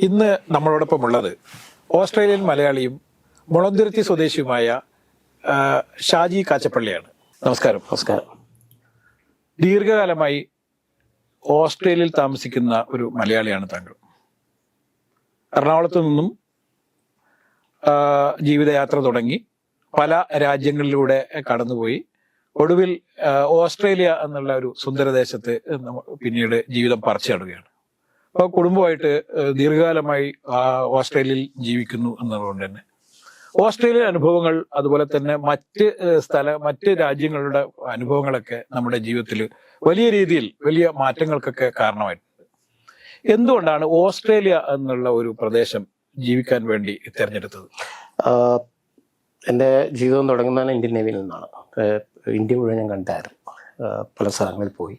ഇന്ന് നമ്മളോടൊപ്പം ഉള്ളത് ഓസ്ട്രേലിയൻ മലയാളിയും മുളന്തുരുത്തി സ്വദേശിയുമായ ഷാജി കാച്ചപ്പള്ളിയാണ്. നമസ്കാരം. നമസ്കാരം. ദീർഘകാലമായി ഓസ്ട്രേലിയയിൽ താമസിക്കുന്ന ഒരു മലയാളിയാണ് താങ്കൾ. എറണാകുളത്ത് നിന്നും ജീവിതയാത്ര തുടങ്ങി പല രാജ്യങ്ങളിലൂടെ കടന്നുപോയി. ഒടുവിൽ ഓസ്ട്രേലിയ എന്നുള്ള ഒരു സുന്ദരദേശത്ത് പിന്നീട് ജീവിതം പറിച്ചാടുകയാണ്. കുടുംബമായിട്ട് ദീർഘകാലമായി ഓസ്ട്രേലിയയിൽ ജീവിക്കുന്നു എന്നതുകൊണ്ട് തന്നെ. ഓസ്ട്രേലിയൻ അനുഭവങ്ങൾ അതുപോലെ തന്നെ മറ്റ് സ്ഥല മറ്റ് രാജ്യങ്ങളുടെ അനുഭവങ്ങളൊക്കെ നമ്മുടെ ജീവിതത്തിൽ വലിയ രീതിയിൽ വലിയ മാറ്റങ്ങൾക്കൊക്കെ കാരണമായിട്ടുണ്ട്. എന്തുകൊണ്ടാണ് ഓസ്ട്രേലിയ എന്നുള്ള ഒരു പ്രദേശം ജീവിക്കാൻ വേണ്ടി തിരഞ്ഞെടുത്തത്? എന്റെ ജീവിതം തുടങ്ങുന്നതാണ് ഇന്ത്യൻ നേവിയിൽ നിന്നാണ്. ഇന്ത്യ മുഴുവൻ ഞാൻ കണ്ടായിരുന്നു. പല സ്ഥലങ്ങളിൽ പോയി.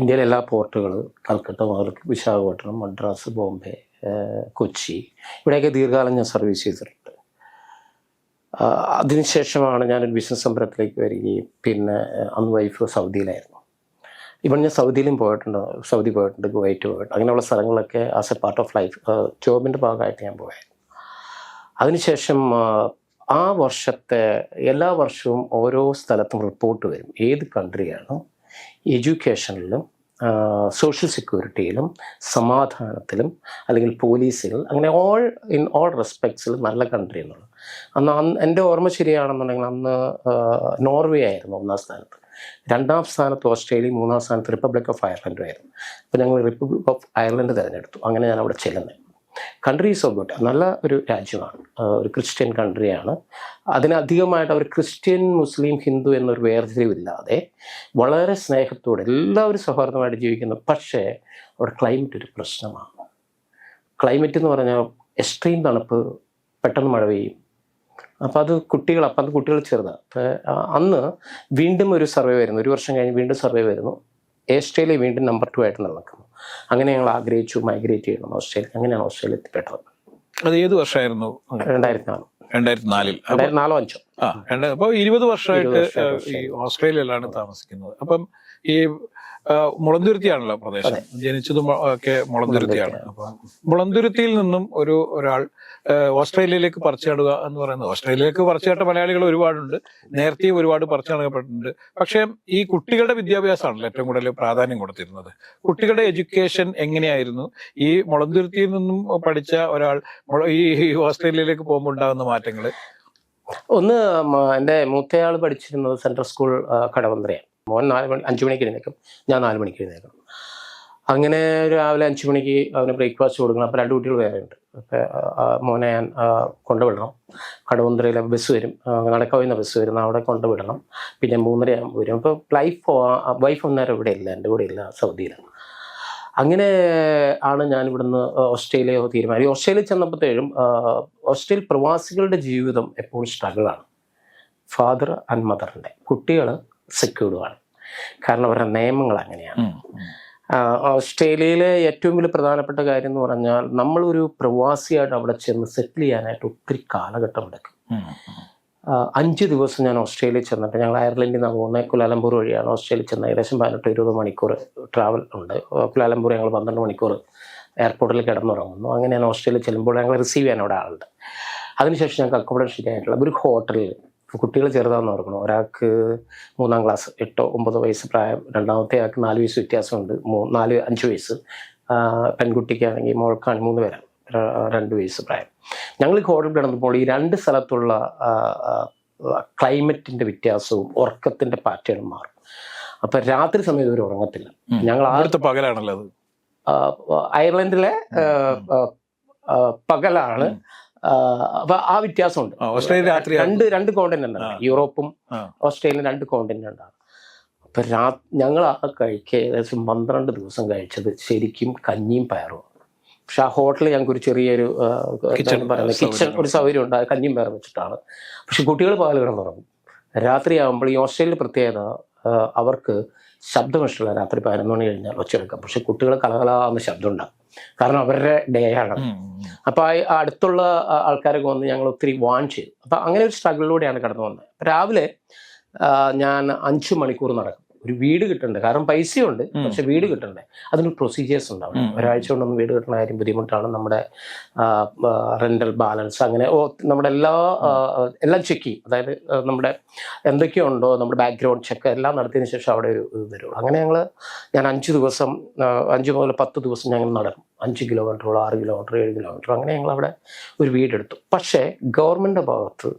ഇന്ത്യയിലെ എല്ലാ പോർട്ടുകൾ കൽക്കട്ട മുതൽ വിശാഖപട്ടണം മദ്രാസ് ബോംബെ കൊച്ചി ഇവിടെയൊക്കെ ദീർഘകാലം ഞാൻ സർവീസ് ചെയ്തിട്ടുണ്ട്. അതിനുശേഷമാണ് ഞാനൊരു ബിസിനസ് സംരംഭത്തിലേക്ക് വരികയും പിന്നെ അന്ന് വൈഫ് സൗദിയിലായിരുന്നു. ഇവൺ ഞാൻ സൗദിയിലും പോയിട്ടുണ്ട് സൗദി പോയിട്ടുണ്ട് കുവൈറ്റ് പോയിട്ടുണ്ട്. അങ്ങനെയുള്ള സ്ഥലങ്ങളൊക്കെ as a part of life ജോബിന്റെ ഭാഗമായിട്ട് ഞാൻ പോയായിരുന്നു. അതിനുശേഷം ആ വർഷത്തെ എല്ലാ വർഷവും ഓരോ സ്ഥലത്തും റിപ്പോർട്ട് വരും. ഏത് കൺട്രിയാണോ എഡ്യൂക്കേഷനിലും സോഷ്യൽ സെക്യൂരിറ്റിയിലും സമാധാനത്തിലും അല്ലെങ്കിൽ പോലീസുകൾ അങ്ങനെ ഓൾ ഇൻ ഓൾ റെസ്പെക്ട്സിലും നല്ല കൺട്രി എന്നുള്ളത് അന്ന് അന്ന് എന്റെ ഓർമ്മ ശരിയാണെന്നുണ്ടെങ്കിൽ അന്ന് നോർവേ ആയിരുന്നു ഒന്നാം സ്ഥാനത്ത്. രണ്ടാം സ്ഥാനത്ത് ഓസ്ട്രേലിയ മൂന്നാം സ്ഥാനത്ത് റിപ്പബ്ലിക് ഓഫ് അയർലൻഡും ആയിരുന്നു. അപ്പോൾ ഞങ്ങൾ റിപ്പബ്ലിക് ഓഫ് അയർലൻഡ് തിരഞ്ഞെടുത്തു. അങ്ങനെ ഞാൻ അവിടെ ചെല്ലുന്നത്. കൺട്രി ഈസ് സോ ഗുഡ് നല്ല ഒരു രാജ്യമാണ്. ഒരു ക്രിസ്ത്യൻ കൺട്രിയാണ് അതിനധികമായിട്ട് അവർ ക്രിസ്ത്യൻ മുസ്ലിം ഹിന്ദു എന്നൊരു വേർതിരിവില്ലാതെ വളരെ സ്നേഹത്തോടെ എല്ലാവരും സൗഹാർദ്ദമായിട്ട് ജീവിക്കുന്നു. പക്ഷേ അവിടെ ക്ലൈമറ്റ് ഒരു പ്രശ്നമാണ്. ക്ലൈമറ്റ് എന്ന് പറഞ്ഞാൽ എക്സ്ട്രീം തണുപ്പ് പെട്ടെന്ന് മഴ പെയ്യും. അപ്പോൾ അത് കുട്ടികൾ അപ്പം അത് കുട്ടികൾ ചെറുതാണ് അന്ന് വീണ്ടും ഒരു സർവേ വരുന്നു. ഒരു വർഷം കഴിഞ്ഞ് വീണ്ടും സർവേ വരുന്നു. ഓസ്ട്രേലിയ വീണ്ടും നമ്പർ ടു ആയിട്ട് നിൽക്കുന്നു അങ്ങനെ ഞങ്ങൾ ആഗ്രഹിച്ചു മൈഗ്രേറ്റ് ചെയ്യണം. ഓസ്ട്രേലിയ അങ്ങനെയാണ് ഓസ്ട്രേലിയ എത്തിപ്പെട്ടത്. അത് ഏത് വർഷമായിരുന്നു രണ്ടായിരത്തി നാല് രണ്ടായിരത്തി നാലിൽ രണ്ടായിരത്തി നാലോ അഞ്ചോ. ആ അപ്പോൾ അപ്പൊ ഇരുപത് വർഷമായിട്ട് ഈ ഓസ്ട്രേലിയയിലാണ് താമസിക്കുന്നത്. അപ്പം ഈ മുളന്തുരുത്തിയാണല്ലോ പ്രദേശം. ജനിച്ചതും ഒക്കെ മുളന്തുരുത്തിയാണ്. മുളന്തുരുത്തിയിൽ നിന്നും ഒരു ഒരാൾ ഓസ്ട്രേലിയയിലേക്ക് പറിച്ചാടുക എന്ന് പറയുന്നത്. ഓസ്ട്രേലിയയിലേക്ക് പറിച്ചാട്ട മലയാളികൾ ഒരുപാടുണ്ട്. നേരത്തെ ഒരുപാട് പറിച്ചടക്കപ്പെട്ടിട്ടുണ്ട് പക്ഷേ ഈ കുട്ടികളുടെ വിദ്യാഭ്യാസമാണല്ലോ ഏറ്റവും കൂടുതൽ പ്രാധാന്യം കൊടുത്തിരുന്നത്. കുട്ടികളുടെ എഡ്യൂക്കേഷൻ എങ്ങനെയായിരുന്നു? ഈ മുളന്തുരുത്തിയിൽ നിന്നും പഠിച്ച ഒരാൾ ഈ ഓസ്ട്രേലിയയിലേക്ക് പോകുമ്പോൾ ഉണ്ടാകുന്ന മാറ്റങ്ങൾ ഒന്ന് എന്റെ മൂത്തയാൾ പഠിച്ചിരുന്നത് സെൻട്രൽ സ്കൂൾ കടവന്ത്രയാണ് മോൻ നാല് മണി അഞ്ചു മണിക്ക് എഴുന്നേക്കും ഞാൻ നാല് മണിക്ക് എഴുന്നേക്കും അങ്ങനെ രാവിലെ അഞ്ച് മണിക്ക് അവന് ബ്രേക്ക്ഫാസ്റ്റ് കൊടുക്കണം. അപ്പോൾ രണ്ട് കുട്ടികൾ വേറെ ഉണ്ട് മോനെ ഞാൻ കൊണ്ടുവിടണം. കടവന്തരയിലെ ബസ് വരും. നടക്കാവുന്ന ബസ് വരുന്ന അവിടെ കൊണ്ടുവിടണം. പിന്നെ മൂന്നര വരും. അപ്പോൾ ലൈഫ് വൈഫ് ഒന്നേരം ഇവിടെ ഇല്ല. എന്റെ കൂടെ ഇല്ല. സൗദിയിലാണ്. അങ്ങനെ ആണ് ഞാൻ ഇവിടുന്ന് ഓസ്ട്രേലിയ തീരുമാനം. ഓസ്ട്രേലിയ ചെന്നപ്പോഴത്തേഴും ഓസ്ട്രേലിയ പ്രവാസികളുടെ ജീവിതം എപ്പോഴും സ്ട്രഗിളാണ് ഫാദർ ആൻഡ് മദറിന്റെ കുട്ടികൾ സെക്യൂർഡുമാണ് കാരണം അവരുടെ നിയമങ്ങൾ അങ്ങനെയാണ്. ഓസ്ട്രേലിയയിലെ ഏറ്റവും വലിയ പ്രധാനപ്പെട്ട കാര്യം എന്ന് പറഞ്ഞാൽ നമ്മളൊരു പ്രവാസിയായിട്ട് അവിടെ ചെന്ന് സെറ്റിൽ ചെയ്യാനായിട്ട് ഒത്തിരി കാലഘട്ടം എടുക്കും. അഞ്ച് ദിവസം ഞാൻ ഓസ്ട്രേലിയ ചെന്നിട്ട് ഞങ്ങൾ അയർലൻഡിൽ നിന്ന് പോകുന്നത് കുലാലംപൂർ വഴിയാണ്. ഓസ്ട്രേലിയ ചെന്ന് ഏകദേശം പതിനെട്ട് ഇരുപത് മണിക്കൂർ ട്രാവൽ ഉണ്ട്. കുലാലംപൂർ ഞങ്ങൾ പന്ത്രണ്ട് മണിക്കൂർ എയർപോർട്ടിൽ കിടന്നുറങ്ങുന്നു. അങ്ങനെ ഞാൻ ഓസ്ട്രേലിയ ചെല്ലുമ്പോൾ ഞങ്ങൾ റിസീവ് ചെയ്യാൻ അവിടെ ആളുണ്ട്. അതിനുശേഷം ഞങ്ങൾക്ക് അക്കോമഡേഷൻ ശരിയായിട്ടുള്ള ഒരു ഹോട്ടലിൽ കുട്ടികൾ ചെറുതാന്ന് ഓർക്കണം. ഒരാൾക്ക് മൂന്നാം ക്ലാസ് എട്ടോ ഒമ്പതോ വയസ്സ് പ്രായം രണ്ടാമത്തെ ആൾക്ക് നാല് വയസ്സ് വ്യത്യാസമുണ്ട്. മൂ നാല് അഞ്ച് വയസ്സ്. പെൺകുട്ടിക്കാണെങ്കിൽ മോൾക്കാണ് മൂന്ന് പേരാണ് രണ്ട് വയസ്സ് പ്രായം. ഞങ്ങൾ ഈ ഹോട്ടൽ കിടന്നപ്പോൾ ഈ രണ്ട് സ്ഥലത്തുള്ള ക്ലൈമറ്റിന്റെ വ്യത്യാസവും ഉറക്കത്തിന്റെ പാറ്റേണും മാറും. അപ്പൊ രാത്രി സമയത്ത് ഒരു ഉറങ്ങത്തില്ല. ഞങ്ങൾ പകലാണല്ലോ അയർലൻഡിലെ പകലാണ് അപ്പൊ ആ വ്യത്യാസമുണ്ട്. ഓസ്ട്രേലിയ രാത്രി രണ്ട് രണ്ട് കോണ്ടിനെന്റ്. യൂറോപ്പും ഓസ്ട്രേലിയ ഓസ്ട്രേലിയയും രണ്ട് കോണ്ടിനെന്റ് ആണ് അപ്പൊ രാ ഞങ്ങൾ ആ കഴിക്ക ഏകദേശം പന്ത്രണ്ട് ദിവസം കഴിച്ചത് ശരിക്കും കഞ്ഞിയും പയറും. പക്ഷെ ആ ഹോട്ടലിൽ ഞങ്ങൾക്ക് ഒരു ചെറിയൊരു പറയുന്നത്? കിച്ചൺ ഒരു സൗകര്യം ഉണ്ട് കഞ്ഞിയും പയറും വെച്ചിട്ടാണ്. പക്ഷെ കുട്ടികൾ പകൽ കിടന്നുറങ്ങും രാത്രിയാകുമ്പോൾ ഈ ഓസ്ട്രേലിയ പ്രത്യേകത അവർക്ക് ശബ്ദം ഇഷ്ടമില്ല രാത്രി പതിനൊന്ന് മണി കഴിഞ്ഞാൽ ഒച്ചയെടുക്കാം പക്ഷെ കുട്ടികൾ കലകലാന്ന് ശബ്ദം ഉണ്ടാകും. കാരണം അവരുടെ ഡേ ആണ്. അപ്പൊ ആ അടുത്തുള്ള ആൾക്കാരൊക്കെ വന്ന് ഞങ്ങൾ ഒത്തിരി വാൺ ചെയ്തു. അപ്പൊ അങ്ങനെ ഒരു സ്ട്രഗിളിലൂടെയാണ് കടന്നു വന്നത് രാവിലെ ഞാൻ അഞ്ചു മണിക്കൂർ നടക്കും. ഒരു വീട് കിട്ടണ്ടേ? കാരണം പൈസയുണ്ട് പക്ഷെ വീട് കിട്ടണ്ടേ? അതിന് പ്രൊസീജിയേഴ്സ് ഉണ്ടാവും ഒരാഴ്ച കൊണ്ടൊന്നും വീട് കിട്ടണ കാര്യം ബുദ്ധിമുട്ടാണ്. നമ്മുടെ റെന്റൽ ബാലൻസ് അങ്ങനെ ഓ നമ്മുടെ എല്ലാ എല്ലാം ചെക്ക് ചെയ്യും. അതായത് നമ്മുടെ എന്തൊക്കെയുണ്ടോ നമ്മുടെ ബാക്ക്ഗ്രൗണ്ട് ചെക്ക് എല്ലാം നടത്തിയതിന് ശേഷം അവിടെ ഒരു ഇത് തരുള്ളൂ അങ്ങനെ ഞങ്ങൾ ഞാൻ അഞ്ച് ദിവസം അഞ്ച് മുതൽ പത്ത് ദിവസം ഞങ്ങൾ നടക്കും അഞ്ച് കിലോമീറ്ററോളം ആറ് കിലോമീറ്റർ ഏഴ് കിലോമീറ്റർ അങ്ങനെ ഞങ്ങൾ അവിടെ ഒരു വീടെടുത്തു പക്ഷേ ഗവൺമെന്റ് ഭാഗത്ത്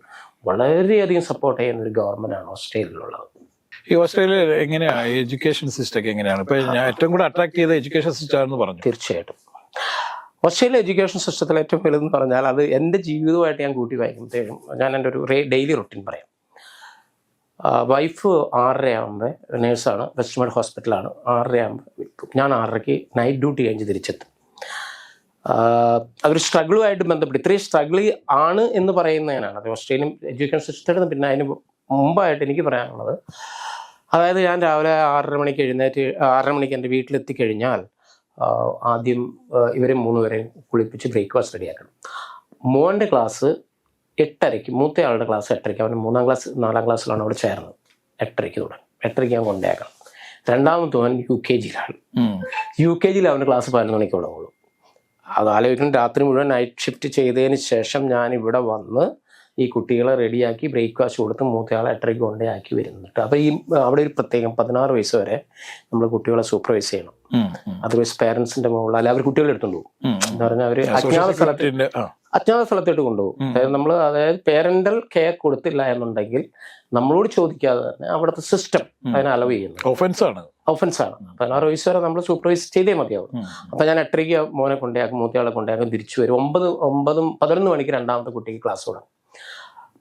വളരെയധികം സപ്പോർട്ട് ചെയ്യുന്ന ഒരു ഗവൺമെന്റാണ് ഓസ്ട്രേലിയയിലുള്ളത് ഈ ഓസ്ട്രേലിയയിൽ എങ്ങനെയാണ് എഡ്യൂക്കേഷൻ സിസ്റ്റം ഒക്കെ എങ്ങനെയാണ്? ഇപ്പൊ ഏറ്റവും കൂടെ അട്രാക്ട് ചെയ്ത എഡ്യൂക്കേഷൻ സിസ്റ്റം ആണെന്ന് പറഞ്ഞു. തീർച്ചയായിട്ടും. ഓസ്ട്രേലിയ എഡ്യൂക്കേഷൻ സിസ്റ്റത്തിൽ ഏറ്റവും വലുതെന്ന് പറഞ്ഞാൽ അത് എന്റെ ജീവിതമായിട്ട് ഞാൻ കൂട്ടി വായിക്കുമ്പോഴത്തേക്കും ഞാൻ എന്റെ ഒരു ഡെയിലി റൊട്ടീൻ പറയാം. വൈഫ് ആറരയാകുമ്പോൾ നേഴ്സാണ് വെസ്റ്റ്മേഡ് ഹോസ്പിറ്റലാണ് ആറരയാകുമ്പോൾ ഞാൻ ആറരയ്ക്ക് നൈറ്റ് ഡ്യൂട്ടി കഴിഞ്ഞ് തിരിച്ചെത്തും. അതൊരു സ്ട്രഗിളുമായിട്ട് ബന്ധപ്പെട്ട് ഇത്രയും സ്ട്രഗിൾ ആണ് എന്ന് പറയുന്നതിനാണ്. അത് ഓസ്ട്രേലിയൻ എഡ്യൂക്കേഷൻ സിസ്റ്റത്തിൽ പിന്നെ അതിന് മുമ്പായിട്ട് എനിക്ക് പറയാനുള്ളത് അതായത് ഞാൻ രാവിലെ ആറര മണിക്ക് എഴുന്നേറ്റ് ആറര മണിക്ക് എന്റെ വീട്ടിലെത്തി കഴിഞ്ഞാൽ ആദ്യം ഇവരെ മൂന്ന് പേരെയും കുളിപ്പിച്ച് ബ്രേക്ക്ഫാസ്റ്റ് റെഡിയാക്കണം മോന്റെ ക്ലാസ് എട്ടരയ്ക്ക് മൂത്ത ആളുടെ ക്ലാസ് എട്ടരയ്ക്ക് അവൻ മൂന്നാം ക്ലാസ് നാലാം ക്ലാസ്സിലാണ് അവിടെ ചേർന്നത്. എട്ടരയ്ക്ക് തുടങ്ങും. എട്ടരയ്ക്ക് ഞാൻ കൊണ്ടേക്കണം. രണ്ടാമത്തവൻ യു കെ ജിയിലാണ് യു കെ ജിയിൽ അവന്റെ ക്ലാസ് പതിനൊന്ന് മണിക്ക് തുടങ്ങുള്ളൂ അത് ആലോചിക്കണം രാത്രി മുഴുവൻ നൈറ്റ് ഷിഫ്റ്റ് ചെയ്തതിന് ശേഷം ഞാൻ ഇവിടെ വന്ന് ഈ കുട്ടികളെ റെഡിയാക്കി ബ്രേക്ക്ഫാസ്റ്റ് കൊടുത്ത് മൂത്തയാളെ എട്ടരയ്ക്ക് കൊണ്ടേ ആക്കി വരുന്നുണ്ട്. അപ്പോൾ ഈ അവിടെ ഒരു പ്രത്യേകം പതിനാറ് വയസ്സ് വരെ നമ്മൾ കുട്ടികളെ സൂപ്പർവൈസ് ചെയ്യണം. അതർവൈസ് പേരൻസിന്റെ മുകളിൽ അല്ല അവർ കുട്ടികളെ എടുത്തുകൊണ്ട് പോകും എന്ന് പറഞ്ഞാൽ അവർ അജ്ഞാത സ്ഥലത്ത് അജ്ഞാത സ്ഥലത്തോട്ട് കൊണ്ടുപോകും. അതായത് നമ്മൾ അതായത് പേരന്റൽ കെയർ കൊടുത്തില്ല എന്നുണ്ടെങ്കിൽ നമ്മളോട് ചോദിക്കാതെ തന്നെ അവിടുത്തെ സിസ്റ്റം അതിനെ അലവ് ചെയ്യുന്നു. ഒഫൻസ് ആണ്. ഒഫൻസ് ആണ്. പതിനാറ് വയസ്സ് വരെ നമ്മൾ സൂപ്പർവൈസ് ചെയ്തേ മതിയാവും. അപ്പൊ ഞാൻ എട്ടരയ്ക്ക് മോനെ കൊണ്ടേക്കും മൂത്തയാളെ കൊണ്ടേക്കും തിരിച്ചു വരും. ഒമ്പത് ഒമ്പതും പതിനൊന്ന് മണിക്ക് രണ്ടാമത്തെ കുട്ടിക്ക് ക്ലാസ് തുടങ്ങും.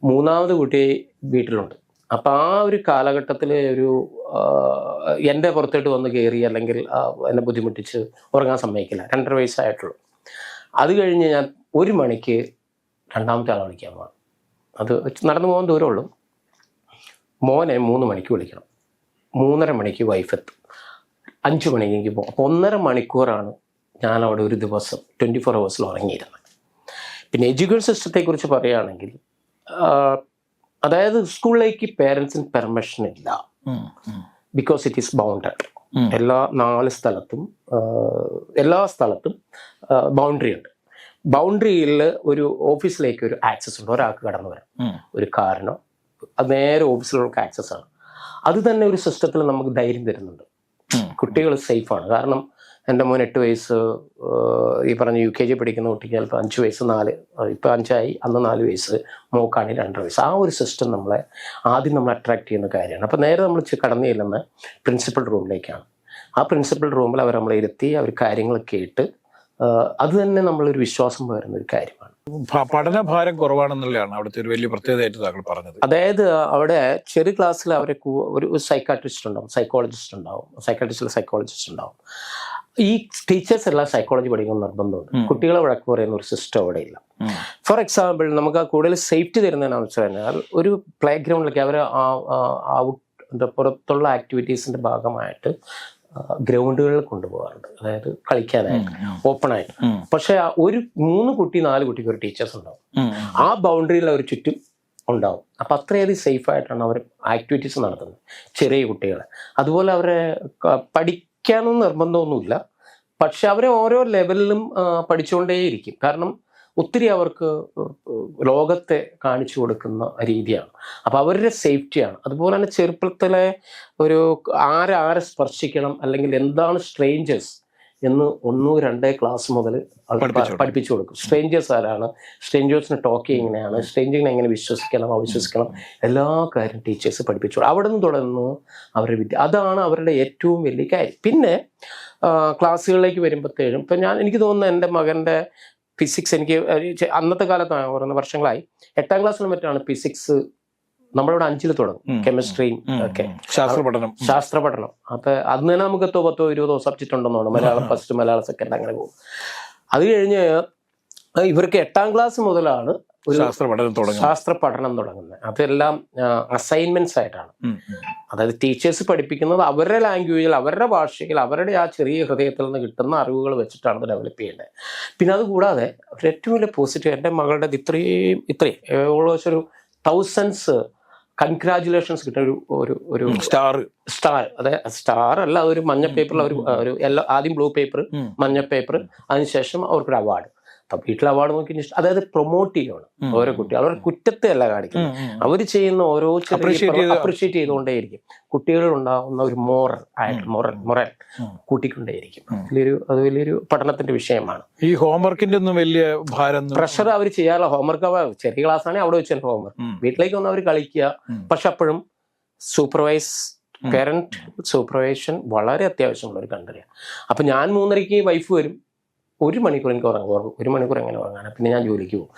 മൂന്നാമത് കുട്ടി വീട്ടിലുണ്ട്. അപ്പം ആ ഒരു കാലഘട്ടത്തിൽ ഒരു എന്റെ പുറത്തോട്ട് വന്ന് കയറി അല്ലെങ്കിൽ എന്നെ ബുദ്ധിമുട്ടിച്ച് ഉറങ്ങാൻ സമ്മതിക്കില്ല. രണ്ടര വയസ്സായിട്ടുള്ളൂ. അത് കഴിഞ്ഞ് ഞാൻ ഒരു മണിക്ക് രണ്ടാമത്തെ ആളെ വിളിക്കാൻ പോകണം അത് നടന്നു പോകാൻ ദൂരമുള്ളൂ മോനെ മൂന്ന് മണിക്ക് വിളിക്കണം. മൂന്നര മണിക്ക് വൈഫ് എത്തും. അഞ്ച് മണിക്ക് എനിക്ക് പോകും അപ്പോൾ ഒന്നര മണിക്കൂറാണ് ഞാൻ അവിടെ ഒരു ദിവസം ട്വന്റി ഫോർ അവേഴ്സിൽ ഉറങ്ങിയിരുന്നത്. പിന്നെ എഡ്യൂക്കേഷൻ സിസ്റ്റത്തെക്കുറിച്ച് പറയുകയാണെങ്കിൽ അതായത് സ്കൂളിലേക്ക് പേരൻസിന് പെർമിഷൻ ഇല്ല. ബിക്കോസ് ഇറ്റ് ഈസ് ബൗണ്ടഡ് എല്ലാ നാല് സ്ഥലത്തും എല്ലാ സ്ഥലത്തും ബൗണ്ടറി ഉണ്ട്. ബൗണ്ടറിയിൽ ഒരു ഓഫീസിലേക്ക് ഒരു ആക്സസ് ഉണ്ട്. ഒരാൾക്ക് കടന്നു വരാം. ഒരു കാരണം അത് നേരെ ഓഫീസിലുള്ള ആക്സസ് ആണ്. അത് തന്നെ ഒരു സിസ്റ്റത്തിൽ നമുക്ക് ധൈര്യം തരുന്നുണ്ട്. കുട്ടികൾ സേഫാണ് കാരണം എന്റെ മോൻ എട്ട് വയസ്സ് ഈ പറഞ്ഞ യു കെ ജി പഠിക്കുന്ന കുട്ടിക്ക് ചിലപ്പോൾ അഞ്ച് വയസ്സ് നാല് ഇപ്പം അഞ്ചായി അന്ന് നാല് വയസ്സ് മോക്കാണ് രണ്ടര വയസ്സ്. ആ ഒരു സിസ്റ്റം നമ്മളെ ആദ്യം നമ്മൾ അട്രാക്ട് ചെയ്യുന്ന കാര്യമാണ്. അപ്പോൾ നേരെ നമ്മൾ കടന്നു ചെല്ലുന്ന പ്രിൻസിപ്പൽ റൂമിലേക്കാണ് ആ പ്രിൻസിപ്പൽ റൂമിൽ അവർ നമ്മളെ ഇരുത്തി അവർ കാര്യങ്ങൾ കേട്ട് അത് തന്നെ നമ്മളൊരു വിശ്വാസം പകരുന്ന ഒരു കാര്യമാണ്. പഠന ഭാരം കുറവാണെന്നുള്ളതാണ് അവിടുത്തെ ഒരു വലിയ പ്രത്യേകതയായിട്ട് താങ്കൾ പറഞ്ഞത്. അതായത് അവിടെ ചെറിയ ക്ലാസ്സിൽ അവരെ ഒരു സൈക്കാട്രിസ്റ്റ് ഉണ്ടാവും സൈക്കോളജിസ്റ്റ് ഉണ്ടാവും സൈക്കാട്രിസ്റ്റിൽ സൈക്കോളജിസ്റ്റ് ഉണ്ടാവും. ഈ ടീച്ചേഴ്സ് എല്ലാം സൈക്കോളജി പഠിക്കുന്ന നിർബന്ധമുണ്ട് കുട്ടികളെ വഴക്ക് പറയുന്ന ഒരു സിസ്റ്റം അവിടെ ഇല്ല ഫോർ എക്സാമ്പിൾ നമുക്ക് ആ കൂടുതൽ സേഫ്റ്റി തരുന്നതിനാണെന്ന് വെച്ചാൽ കഴിഞ്ഞാൽ ഒരു പ്ലേ ഗ്രൗണ്ടിലേക്ക് അവർ ഔട്ട് എന്താ പുറത്തുള്ള ആക്ടിവിറ്റീസിന്റെ ഭാഗമായിട്ട് ഗ്രൗണ്ടുകളിൽ കൊണ്ടുപോകാറുണ്ട്. അതായത് കളിക്കാനായിട്ട് ഓപ്പൺ ആയിട്ട് പക്ഷെ ഒരു മൂന്ന് കുട്ടി നാല് കുട്ടിക്ക് ഒരു ടീച്ചേഴ്സ് ഉണ്ടാവും. ആ ബൗണ്ടറിയിൽ അവർ ചുറ്റും ഉണ്ടാവും. അപ്പം അത്രയധികം സേഫ് ആയിട്ടാണ് അവർ ആക്ടിവിറ്റീസ് നടത്തുന്നത്. ചെറിയ കുട്ടികളെ. അതുപോലെ അവരെ ക- പഠിക്കാനൊന്നും നിർബന്ധമൊന്നുമില്ല. പക്ഷെ അവരെ ഓരോ ലെവലിലും പഠിച്ചുകൊണ്ടേയിരിക്കും. കാരണം ഒത്തിരി അവർക്ക് ലോകത്തെ കാണിച്ചു കൊടുക്കുന്ന രീതിയാണ്. അപ്പോൾ അവരുടെ സേഫ്റ്റിയാണ്. അതുപോലെ തന്നെ ചെറുപ്പത്തിലെ ഒരു ആരാരെ ആരെ സ്പർശിക്കണം അല്ലെങ്കിൽ എന്താണ് സ്ട്രേഞ്ചേഴ്സ് എന്ന് ഒന്നോ രണ്ടേ ക്ലാസ് മുതൽ പഠിപ്പിച്ചു കൊടുക്കും. സ്ട്രേഞ്ചേഴ്സ് ആരാണ്? സ്ട്രേഞ്ചേഴ്സിന് ടോക്ക് എങ്ങനെയാണ് സ്ട്രേഞ്ചിനെ എങ്ങനെ വിശ്വസിക്കണം അവിശ്വസിക്കണം? എല്ലാ കാര്യം ടീച്ചേഴ്സ് പഠിപ്പിച്ചു കൊടുക്കും. അവിടെ നിന്ന് തുടർന്ന് അവരുടെ വിദ്യ അതാണ് അവരുടെ ഏറ്റവും വലിയ കാര്യം. പിന്നെ ക്ലാസ്സുകളിലേക്ക് വരുമ്പോഴത്തേഴും ഇപ്പം ഞാൻ എനിക്ക് തോന്നുന്നു എന്റെ മകന്റെ ഫിസിക്സ് എനിക്ക് അന്നത്തെ കാലത്താണ് ഓരോന്ന് വർഷങ്ങളായി. എട്ടാം ക്ലാസ്സിലും മറ്റാണ് ഫിസിക്സ് നമ്മളിവിടെ അഞ്ചിൽ തുടങ്ങും. കെമിസ്ട്രിയും ഒക്കെ. ശാസ്ത്ര പഠനം ശാസ്ത്ര പഠനം അപ്പൊ അന്ന് തന്നെ നമുക്ക് എത്തോ പത്തോ ഇരുപതോ സബ്ജക്റ്റ് ഉണ്ടെന്ന് തോന്നുന്നു മലയാളം ഫസ്റ്റ് മലയാളം സെക്കൻഡ് അങ്ങനെ പോകും. അത് കഴിഞ്ഞ് ഇവർക്ക് എട്ടാം ക്ലാസ് മുതലാണ് ഒരു ശാസ്ത്ര പഠനം തുടങ്ങും ശാസ്ത്ര പഠനം തുടങ്ങുന്നത്. അതെല്ലാം അസൈൻമെന്റ്സ് ആയിട്ടാണ്. അതായത് ടീച്ചേഴ്സ് പഠിപ്പിക്കുന്നത് അവരുടെ ലാംഗ്വേജിൽ അവരുടെ ഭാഷയിൽ അവരുടെ ആ ചെറിയ ഹൃദയത്തിൽ നിന്ന് കിട്ടുന്ന അറിവുകൾ വെച്ചിട്ടാണ് ഡെവലപ്പ് ചെയ്യേണ്ടത് പിന്നെ അതുകൂടാതെ ഏറ്റവും വലിയ പോസിറ്റീവ് എന്റെ മകളുടെ ഇത്രയും ഇത്രയും ഏകദേശം ഒരു തൗസൻഡ്സ് കൺഗ്രാചുലേഷൻസ് കിട്ടുന്ന ഒരു ഒരു ഒരു സ്റ്റാർ സ്റ്റാർ. അതെ സ്റ്റാർ അല്ല ഒരു മഞ്ഞ പേപ്പറിൽ ഒരു ഒരു യെല്ലോ ആദ്യം ബ്ലൂ പേപ്പർ മഞ്ഞ പേപ്പർ അതിനുശേഷം അവർക്കൊരു അവാർഡ്. വീട്ടിൽ അവാർഡ് നോക്കി അതായത് പ്രൊമോട്ട് ചെയ്യണം ഓരോ കുട്ടികൾ അവരുടെ കുറ്റത്തെ അല്ല കാണിക്കുന്നത്. അവർ ചെയ്യുന്ന ഓരോ അപ്രീഷിയേറ്റ് ചെയ്തുകൊണ്ടേയിരിക്കും. കുട്ടികളിൽ ഉണ്ടാകുന്ന ഒരു മോറൽ ആയിട്ട് മൊറൽ മൊറൽ. കൂട്ടിക്കൊണ്ടേയിരിക്കും. വലിയൊരു അത് വലിയൊരു പഠനത്തിന്റെ വിഷയമാണ്. ഈ ഹോംവർക്കിന്റെ ഒന്നും വലിയ ഭാരം പ്രഷർ അവർ ചെയ്യാറില്ല. ഹോംവർക്ക് ചെറിയ ക്ലാസ് ആണെങ്കിൽ അവിടെ വെച്ചാൽ ഹോംവർക്ക്. വീട്ടിലേക്ക് വന്ന് അവർ കളിക്കുക. പക്ഷെ അപ്പോഴും സൂപ്പർവൈസ് പേരന്റ് സൂപ്പർവൈഷൻ വളരെ അത്യാവശ്യമുള്ള ഒരു കണ്ടറിയാണ് അപ്പൊ ഞാൻ മൂന്നരയ്ക്ക് വൈഫ് വരും. ഒരു മണിക്കൂർ എനിക്ക് ഉറങ്ങും. ഒരു മണിക്കൂർ എങ്ങനെ ഉറങ്ങാനാണ് പിന്നെ ഞാൻ ജോലിക്ക് പോകും.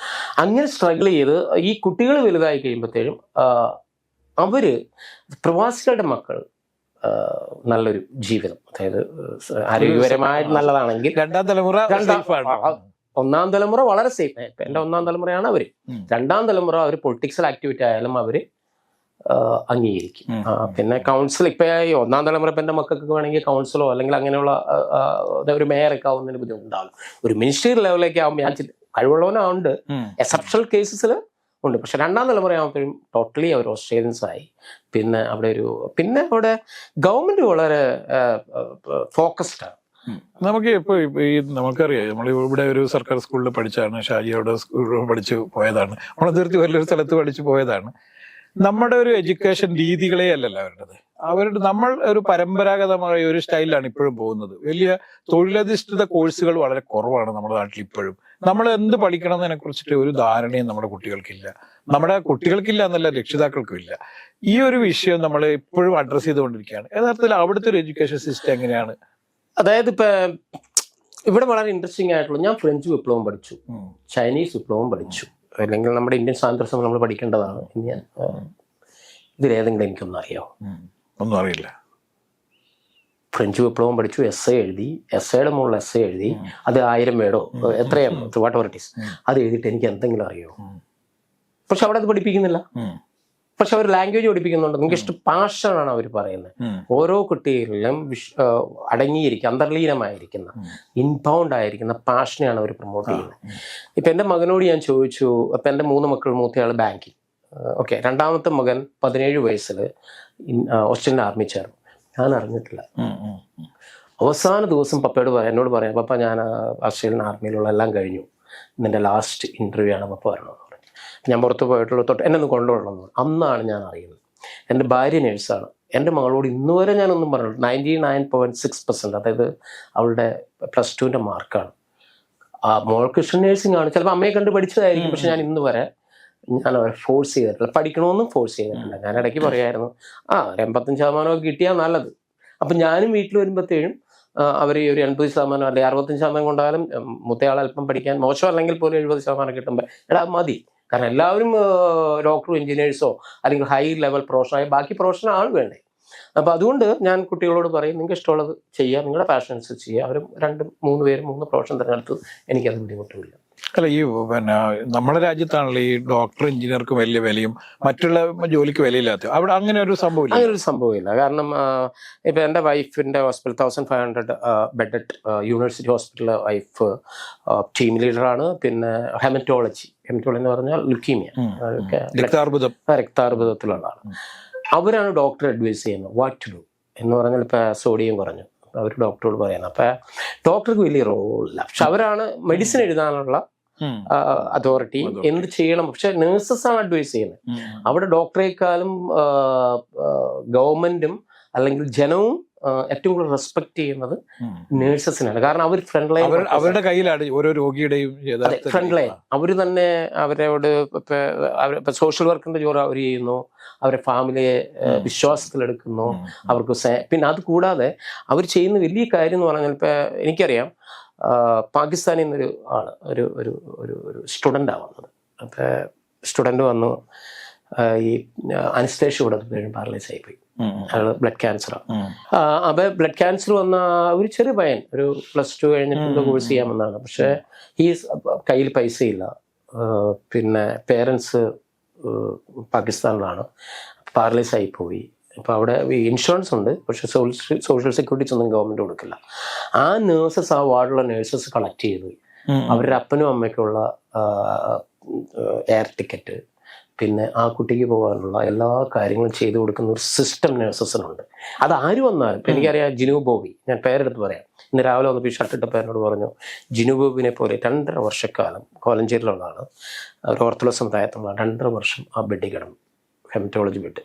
അങ്ങനെ സ്ട്രഗിൾ ചെയ്ത് ഈ കുട്ടികൾ വലുതായി കഴിയുമ്പോഴത്തേനും അവർ പ്രവാസികളുടെ മക്കൾ നല്ലൊരു ജീവിതം. അതായത് ആരോഗ്യപരമായിട്ട് നല്ലതാണെങ്കിൽ രണ്ടാം തലമുറ ഒന്നാം തലമുറ വളരെ സേഫ് എന്റെ ഒന്നാം തലമുറയാണ് അവർ. രണ്ടാം തലമുറ അവർ പൊളിറ്റിക്സൽ ആക്ടിവിറ്റി ആയാലും അവർ അംഗീകരിക്കും. പിന്നെ കൗൺസിൽ ഇപ്പൊ ഈ ഒന്നാം തലമുറ ഇപ്പം എന്റെ മക്കൾക്ക് വേണമെങ്കിൽ കൗൺസിലോ അല്ലെങ്കിൽ അങ്ങനെയുള്ള ഒരു മേയറൊക്കെ ആവുന്നതിന് ബുദ്ധിമുട്ടുണ്ടാവും ഒരു മിനിസ്റ്ററി ലെവലിലേക്ക് ആകുമ്പോൾ ഞാൻ കഴിവുള്ളവനുണ്ട്. എക്സെപ്ഷണൽ കേസസിൽ ഉണ്ട്. പക്ഷെ രണ്ടാം തലമുറ ആകുമ്പോഴും ടോട്ടലി അവർ ഓസ്ട്രേലിയൻസ് ആയി. പിന്നെ അവിടെ ഒരു പിന്നെ അവിടെ ഗവൺമെന്റ് വളരെ ഫോക്കസ്ഡ് ആണ്. നമുക്ക് ഇപ്പൊ ഇപ്പൊ ഈ നമുക്കറിയാം. നമ്മൾ ഇവിടെ ഒരു സർക്കാർ സ്കൂളിൽ പഠിച്ചാണ് ഷാജി അവിടെ സ്കൂളിൽ പഠിച്ചു പോയതാണ്. നമ്മൾ തീർച്ചയായും വലിയൊരു സ്ഥലത്ത് പഠിച്ചു പോയതാണ്. നമ്മുടെ ഒരു എഡ്യൂക്കേഷൻ രീതികളെ അല്ലല്ലോ അവരുടേത് അവരുടെ നമ്മൾ ഒരു പരമ്പരാഗതമായ ഒരു സ്റ്റൈലാണ് ഇപ്പോഴും പോകുന്നത്. വലിയ തൊഴിലധിഷ്ഠിത കോഴ്സുകൾ വളരെ കുറവാണ് നമ്മുടെ നാട്ടിൽ ഇപ്പോഴും. നമ്മൾ എന്ത് പഠിക്കണം എന്നതിനെ കുറിച്ചിട്ട് ഒരു ധാരണയും നമ്മുടെ കുട്ടികൾക്കില്ല. നമ്മുടെ കുട്ടികൾക്കില്ല എന്നല്ല രക്ഷിതാക്കൾക്കും ഇല്ല. ഈ ഒരു വിഷയം നമ്മൾ ഇപ്പോഴും അഡ്രസ്സ് ചെയ്തുകൊണ്ടിരിക്കുകയാണ്. യഥാർത്ഥത്തിൽ അവിടുത്തെ ഒരു എഡ്യൂക്കേഷൻ സിസ്റ്റം എങ്ങനെയാണ്? അതായത് ഇപ്പൊ ഇവിടെ വളരെ ഇൻട്രസ്റ്റിംഗ് ആയിട്ടുള്ള ഞാൻ ഫ്രഞ്ച് വിപ്ലവം പഠിച്ചു. ചൈനീസ് വിപ്ലവം പഠിച്ചു. അല്ലെങ്കിൽ നമ്മുടെ ഇന്ത്യൻ സ്വാതന്ത്ര്യം നമ്മൾ പഠിക്കേണ്ടതാണ്. ഇന്ത്യൻ ഇതിലേതെങ്കിലും എനിക്കൊന്നും അറിയാമോ. ഒന്നും അറിയില്ല. ഫ്രഞ്ച് വിപ്ലവം പഠിച്ചു എസ് എ എഴുതി എസ് എയുടെ മുകളിൽ എസ് എ എഴുതി അത് ആയിരം വേടോ എത്രയും? വാട്ട് എവർ ഇറ്റ് ഈസ് അത് എഴുതിയിട്ട് എനിക്ക് എന്തെങ്കിലും അറിയോ? പക്ഷെ അവിടെ അത് പഠിപ്പിക്കുന്നില്ല. പക്ഷെ അവർ ലാംഗ്വേജ് പഠിപ്പിക്കുന്നുണ്ട്. നിങ്ങൾക്ക് ഇഷ്ടം പാഷനാണ് അവർ പറയുന്നത്. ഓരോ കുട്ടികളിലും വിഷ് അടങ്ങിയിരിക്കുക അന്തർലീനമായിരിക്കുന്ന ഇൻബൗണ്ട് ആയിരിക്കുന്ന പാഷനെയാണ് അവർ പ്രൊമോട്ട് ചെയ്യുന്നത്. ഇപ്പൊ എന്റെ മകനോട് ഞാൻ ചോദിച്ചു അപ്പം എന്റെ മൂന്ന് മക്കൾ മൂത്തയാൾ ബാങ്കിങ് ഓക്കെ രണ്ടാമത്തെ മകൻ പതിനേഴ് വയസ്സിൽ ഓസ്ട്രേലിയൻ ആർമി ചേർന്നു ഞാൻ അറിഞ്ഞിട്ടില്ല. അവസാന ദിവസം പപ്പയോട് പറയാം എന്നോട് പറയാം പപ്പ ഞാൻ ഓസ്ട്രേലിയൻ ആർമിയിലുള്ള എല്ലാം കഴിഞ്ഞു. നിന്റെ ലാസ്റ്റ് ഇന്റർവ്യൂ ആണ് പപ്പ പറഞ്ഞത്. പറഞ്ഞു ഞാൻ പുറത്ത് പോയിട്ടുള്ള തൊട്ട് എന്നെ ഒന്ന് കൊണ്ടുപോകണമെന്ന് അന്നാണ് ഞാൻ അറിയുന്നത്. എന്റെ ഭാര്യ നേഴ്സാണ്. എന്റെ മകളോട് ഇന്ന് വരെ ഞാനൊന്നും പറഞ്ഞു ninety nine point six percent അതായത് അവളുടെ പ്ലസ് ടുവിന്റെ മാർക്കാണ്. ആ മോൾ ഇഷ്ടം നേഴ്സിംഗ് ആണ്. ചിലപ്പോൾ അമ്മയെ കണ്ട് പഠിച്ചതായിരിക്കും. പക്ഷെ ഞാൻ ഇന്ന് വരെ ഞാൻ അവരെ ഫോഴ്സ് ചെയ്തിട്ടില്ല. പഠിക്കണമെന്നും ഫോഴ്സ് ചെയ്തിട്ടില്ല. ഞാൻ ഇടയ്ക്ക് പറയായിരുന്നു ആ ഒരു എൺപത്തഞ്ച് ശതമാനമൊക്കെ കിട്ടിയാൽ നല്ലത്. അപ്പം ഞാനും വീട്ടിൽ വരുമ്പോഴത്തേനും അവർ ഒരു എൺപത് ശതമാനം അല്ലെങ്കിൽ അറുപത്തഞ്ച് ശതമാനം കൊണ്ടാലും മുത്തയാൾ അല്പം പഠിക്കാൻ മോശം അല്ലെങ്കിൽ പോലും എഴുപത് ശതമാനം കിട്ടുമ്പോൾ എടാ മതി. കാരണം എല്ലാവരും ഡോക്ടറോ എഞ്ചിനീയേഴ്സോ അല്ലെങ്കിൽ ഹൈ ലെവൽ പ്രൊഫഷനായ ബാക്കി പ്രൊഫഷണൽ ആണ് വേണ്ടേ. അപ്പോൾ അതുകൊണ്ട് ഞാൻ കുട്ടികളോട് പറയും നിങ്ങൾക്ക് ഇഷ്ടമുള്ളത് ചെയ്യുക നിങ്ങളുടെ പാഷൻ അനുസരിച്ച് ചെയ്യുക അവരും രണ്ട് മൂന്ന് പേര് മൂന്ന് പ്രൊഫഷൻ തിരഞ്ഞെടുത്ത്. എനിക്കത് ബുദ്ധിമുട്ടില്ല. അല്ല ഈ പിന്നെ നമ്മുടെ രാജ്യത്താണല്ലോ ഈ ഡോക്ടർ എഞ്ചിനീയർക്ക് വലിയ വിലയും മറ്റുള്ള ജോലിക്ക് വിലയില്ലാത്ത. അവിടെ അങ്ങനെ ഒരു സംഭവമില്ല. അങ്ങനെ ഒരു സംഭവമില്ല. കാരണം ഇപ്പം എന്റെ വൈഫിന്റെ hospital thousand five hundred bedded university ഹോസ്പിറ്റലിലെ വൈഫ് ടീം ലീഡറാണ്. പിന്നെ ഹെമറ്റോളജി. ഹെമറ്റോളജി എന്ന് പറഞ്ഞാൽ ലുക്കീമിയ. രക്താർബുദം. രക്താർബുദത്തിലുള്ളതാണ്. അവരാണ് ഡോക്ടർ അഡ്വൈസ് ചെയ്യുന്നത്. വാട്ട് ടു ഡു എന്ന് പറഞ്ഞാൽ ഇപ്പൊ സോഡിയം കുറഞ്ഞു. അവർ ഡോക്ടറോട് പറയുന്നത് അപ്പൊ ഡോക്ടർക്ക് വലിയ റോൾ റോളില്ല പക്ഷെ അവരാണ് മെഡിസിൻ എഴുതാനുള്ള അതോറിറ്റി എന്ത് ചെയ്യണം. പക്ഷെ നേഴ്സസ് ആണ് അഡ്വൈസ് ചെയ്യുന്നത്. അവിടെ ഡോക്ടറെക്കാളും ഗവൺമെന്റും അല്ലെങ്കിൽ ജനവും ഏറ്റവും കൂടുതൽ റെസ്പെക്ട് ചെയ്യുന്നത്. നേഴ്സസിനാണ് കാരണം അവർ ഫ്രണ്ട് ലൈൻ അവരുടെ കയ്യിലാണ് ഓരോ രോഗിയുടെയും ഫ്രണ്ട് ലൈൻ അവർ തന്നെ അവരോട് ഇപ്പൊ സോഷ്യൽ വർക്കിന്റെ ജോലി അവർ ചെയ്യുന്നു. അവരെ ഫാമിലിയെ വിശ്വാസത്തിലെടുക്കുന്നു. അവർക്ക് പിന്നെ അത് കൂടാതെ അവർ ചെയ്യുന്ന വലിയ കാര്യം എന്ന് പറഞ്ഞാൽ ഇപ്പൊ എനിക്കറിയാം പാകിസ്ഥാനിൽ നിന്നൊരു ആൾ ഒരു ഒരു ഒരു ഒരു സ്റ്റുഡന്റാണ് വന്നത്. അപ്പൊ സ്റ്റുഡന്റ് വന്നു ഈ അനസ്തേഷ്യ കൊടുത്തപ്പോഴും പാരലൈസ് ആയിപ്പോയി ഉം. അയാൾ ബ്ലഡ് ക്യാൻസറാണ് ഉം. അപ്പൊ ബ്ലഡ് ക്യാൻസർ വന്ന ഒരു ചെറിയ പയ്യൻ ഒരു പ്ലസ് ടു കഴിഞ്ഞിട്ട് കോഴ്സ് ചെയ്യാമെന്നാണ്. പക്ഷെ ഈ കയ്യിൽ പൈസയില്ല. ഇല്ല പിന്നെ പേരൻസ് പാകിസ്ഥാനിലാണ്. പാരലൈസ് ആയി പോയി. അപ്പോൾ അവിടെ ഇൻഷുറൻസ് ഉണ്ട്. പക്ഷെ സോഷ്യൽ സെക്യൂരിറ്റീസ് ഒന്നും ഗവൺമെന്റ് കൊടുക്കില്ല. ആ നേഴ്സസ് ആ വാർഡുള്ള നേഴ്സസ് കളക്ട് ചെയ്ത് അവരുടെ അപ്പനും അമ്മയ്ക്കുള്ള എയർ ടിക്കറ്റ് പിന്നെ ആ കുട്ടിക്ക് പോകാനുള്ള എല്ലാ കാര്യങ്ങളും ചെയ്തു കൊടുക്കുന്ന ഒരു സിസ്റ്റം നഴ്സസിനുണ്ട്. അത് ആര് വന്നാലും എനിക്കറിയാം ജിനു ബോബി ഞാൻ പേരെടുത്ത് പറയാം. ഇന്ന് രാവിലെ വന്നപ്പോൾ ഈ ഷർട്ടിട്ട പേരനോട് പറഞ്ഞു ജിനു ബോബിനെ പോലെ രണ്ടര വർഷക്കാലം കോലഞ്ചേരിയിലുള്ളതാണ്. ഒരു ഓർത്തഡോക്സ് സമുദായത്തിലുള്ള രണ്ടര വർഷം ആ ബെഡിൽ കിടന്നു ഹെമറ്റോളജി ബെഡ്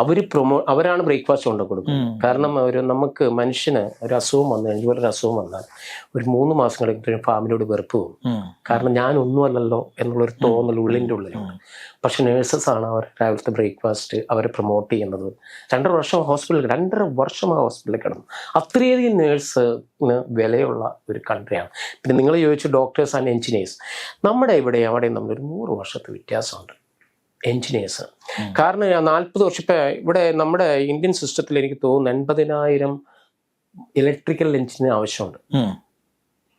അവർ പ്രൊമോ അവരാണ് ബ്രേക്ക്ഫാസ്റ്റ് കൊണ്ട് കൊടുക്കുന്നത്. കാരണം ഒരു നമുക്ക് മനുഷ്യന് ഒരു അസുഖം വന്നു കഴിഞ്ഞാൽ ഒരു അസുഖം വന്നാൽ ഒരു മൂന്ന് മാസം കഴിഞ്ഞിട്ട് ഫാമിലിയോട് വെറുപ്പ് പോകും. കാരണം ഞാൻ ഒന്നുമല്ലല്ലോ എന്നുള്ളൊരു തോന്നൽ ഉള്ളിന്റെ ഉള്ളിലുണ്ട്. പക്ഷെ നേഴ്സസ് ആണ് അവർ രാവിലത്തെ ബ്രേക്ക്ഫാസ്റ്റ് അവരെ പ്രൊമോട്ട് ചെയ്യുന്നത്. രണ്ടര വർഷം ഹോസ്പിറ്റലിൽ രണ്ടര വർഷം ആ ഹോസ്പിറ്റലിൽ കിടന്നു. അത്രയധികം നേഴ്സിന് വിലയുള്ള ഒരു കൺട്രിയാണ് പിന്നെ നിങ്ങൾ ചോദിച്ചു ഡോക്ടേഴ്സ് ആൻഡ് എഞ്ചിനീയേഴ്സ് നമ്മുടെ ഇവിടെ അവിടെയും നമ്മളൊരു നൂറ് വർഷത്തെ വ്യത്യാസമുണ്ട്. എഞ്ചിനീയേഴ്സ് ഉം. കാരണം ഞാൻ നാൽപ്പത് വർഷം ഇപ്പം ഇവിടെ നമ്മുടെ ഇന്ത്യൻ സിസ്റ്റത്തിൽ എനിക്ക് തോന്നുന്നു എൺപതിനായിരം ഇലക്ട്രിക്കൽ എഞ്ചിനീയർ ആവശ്യമുണ്ട്.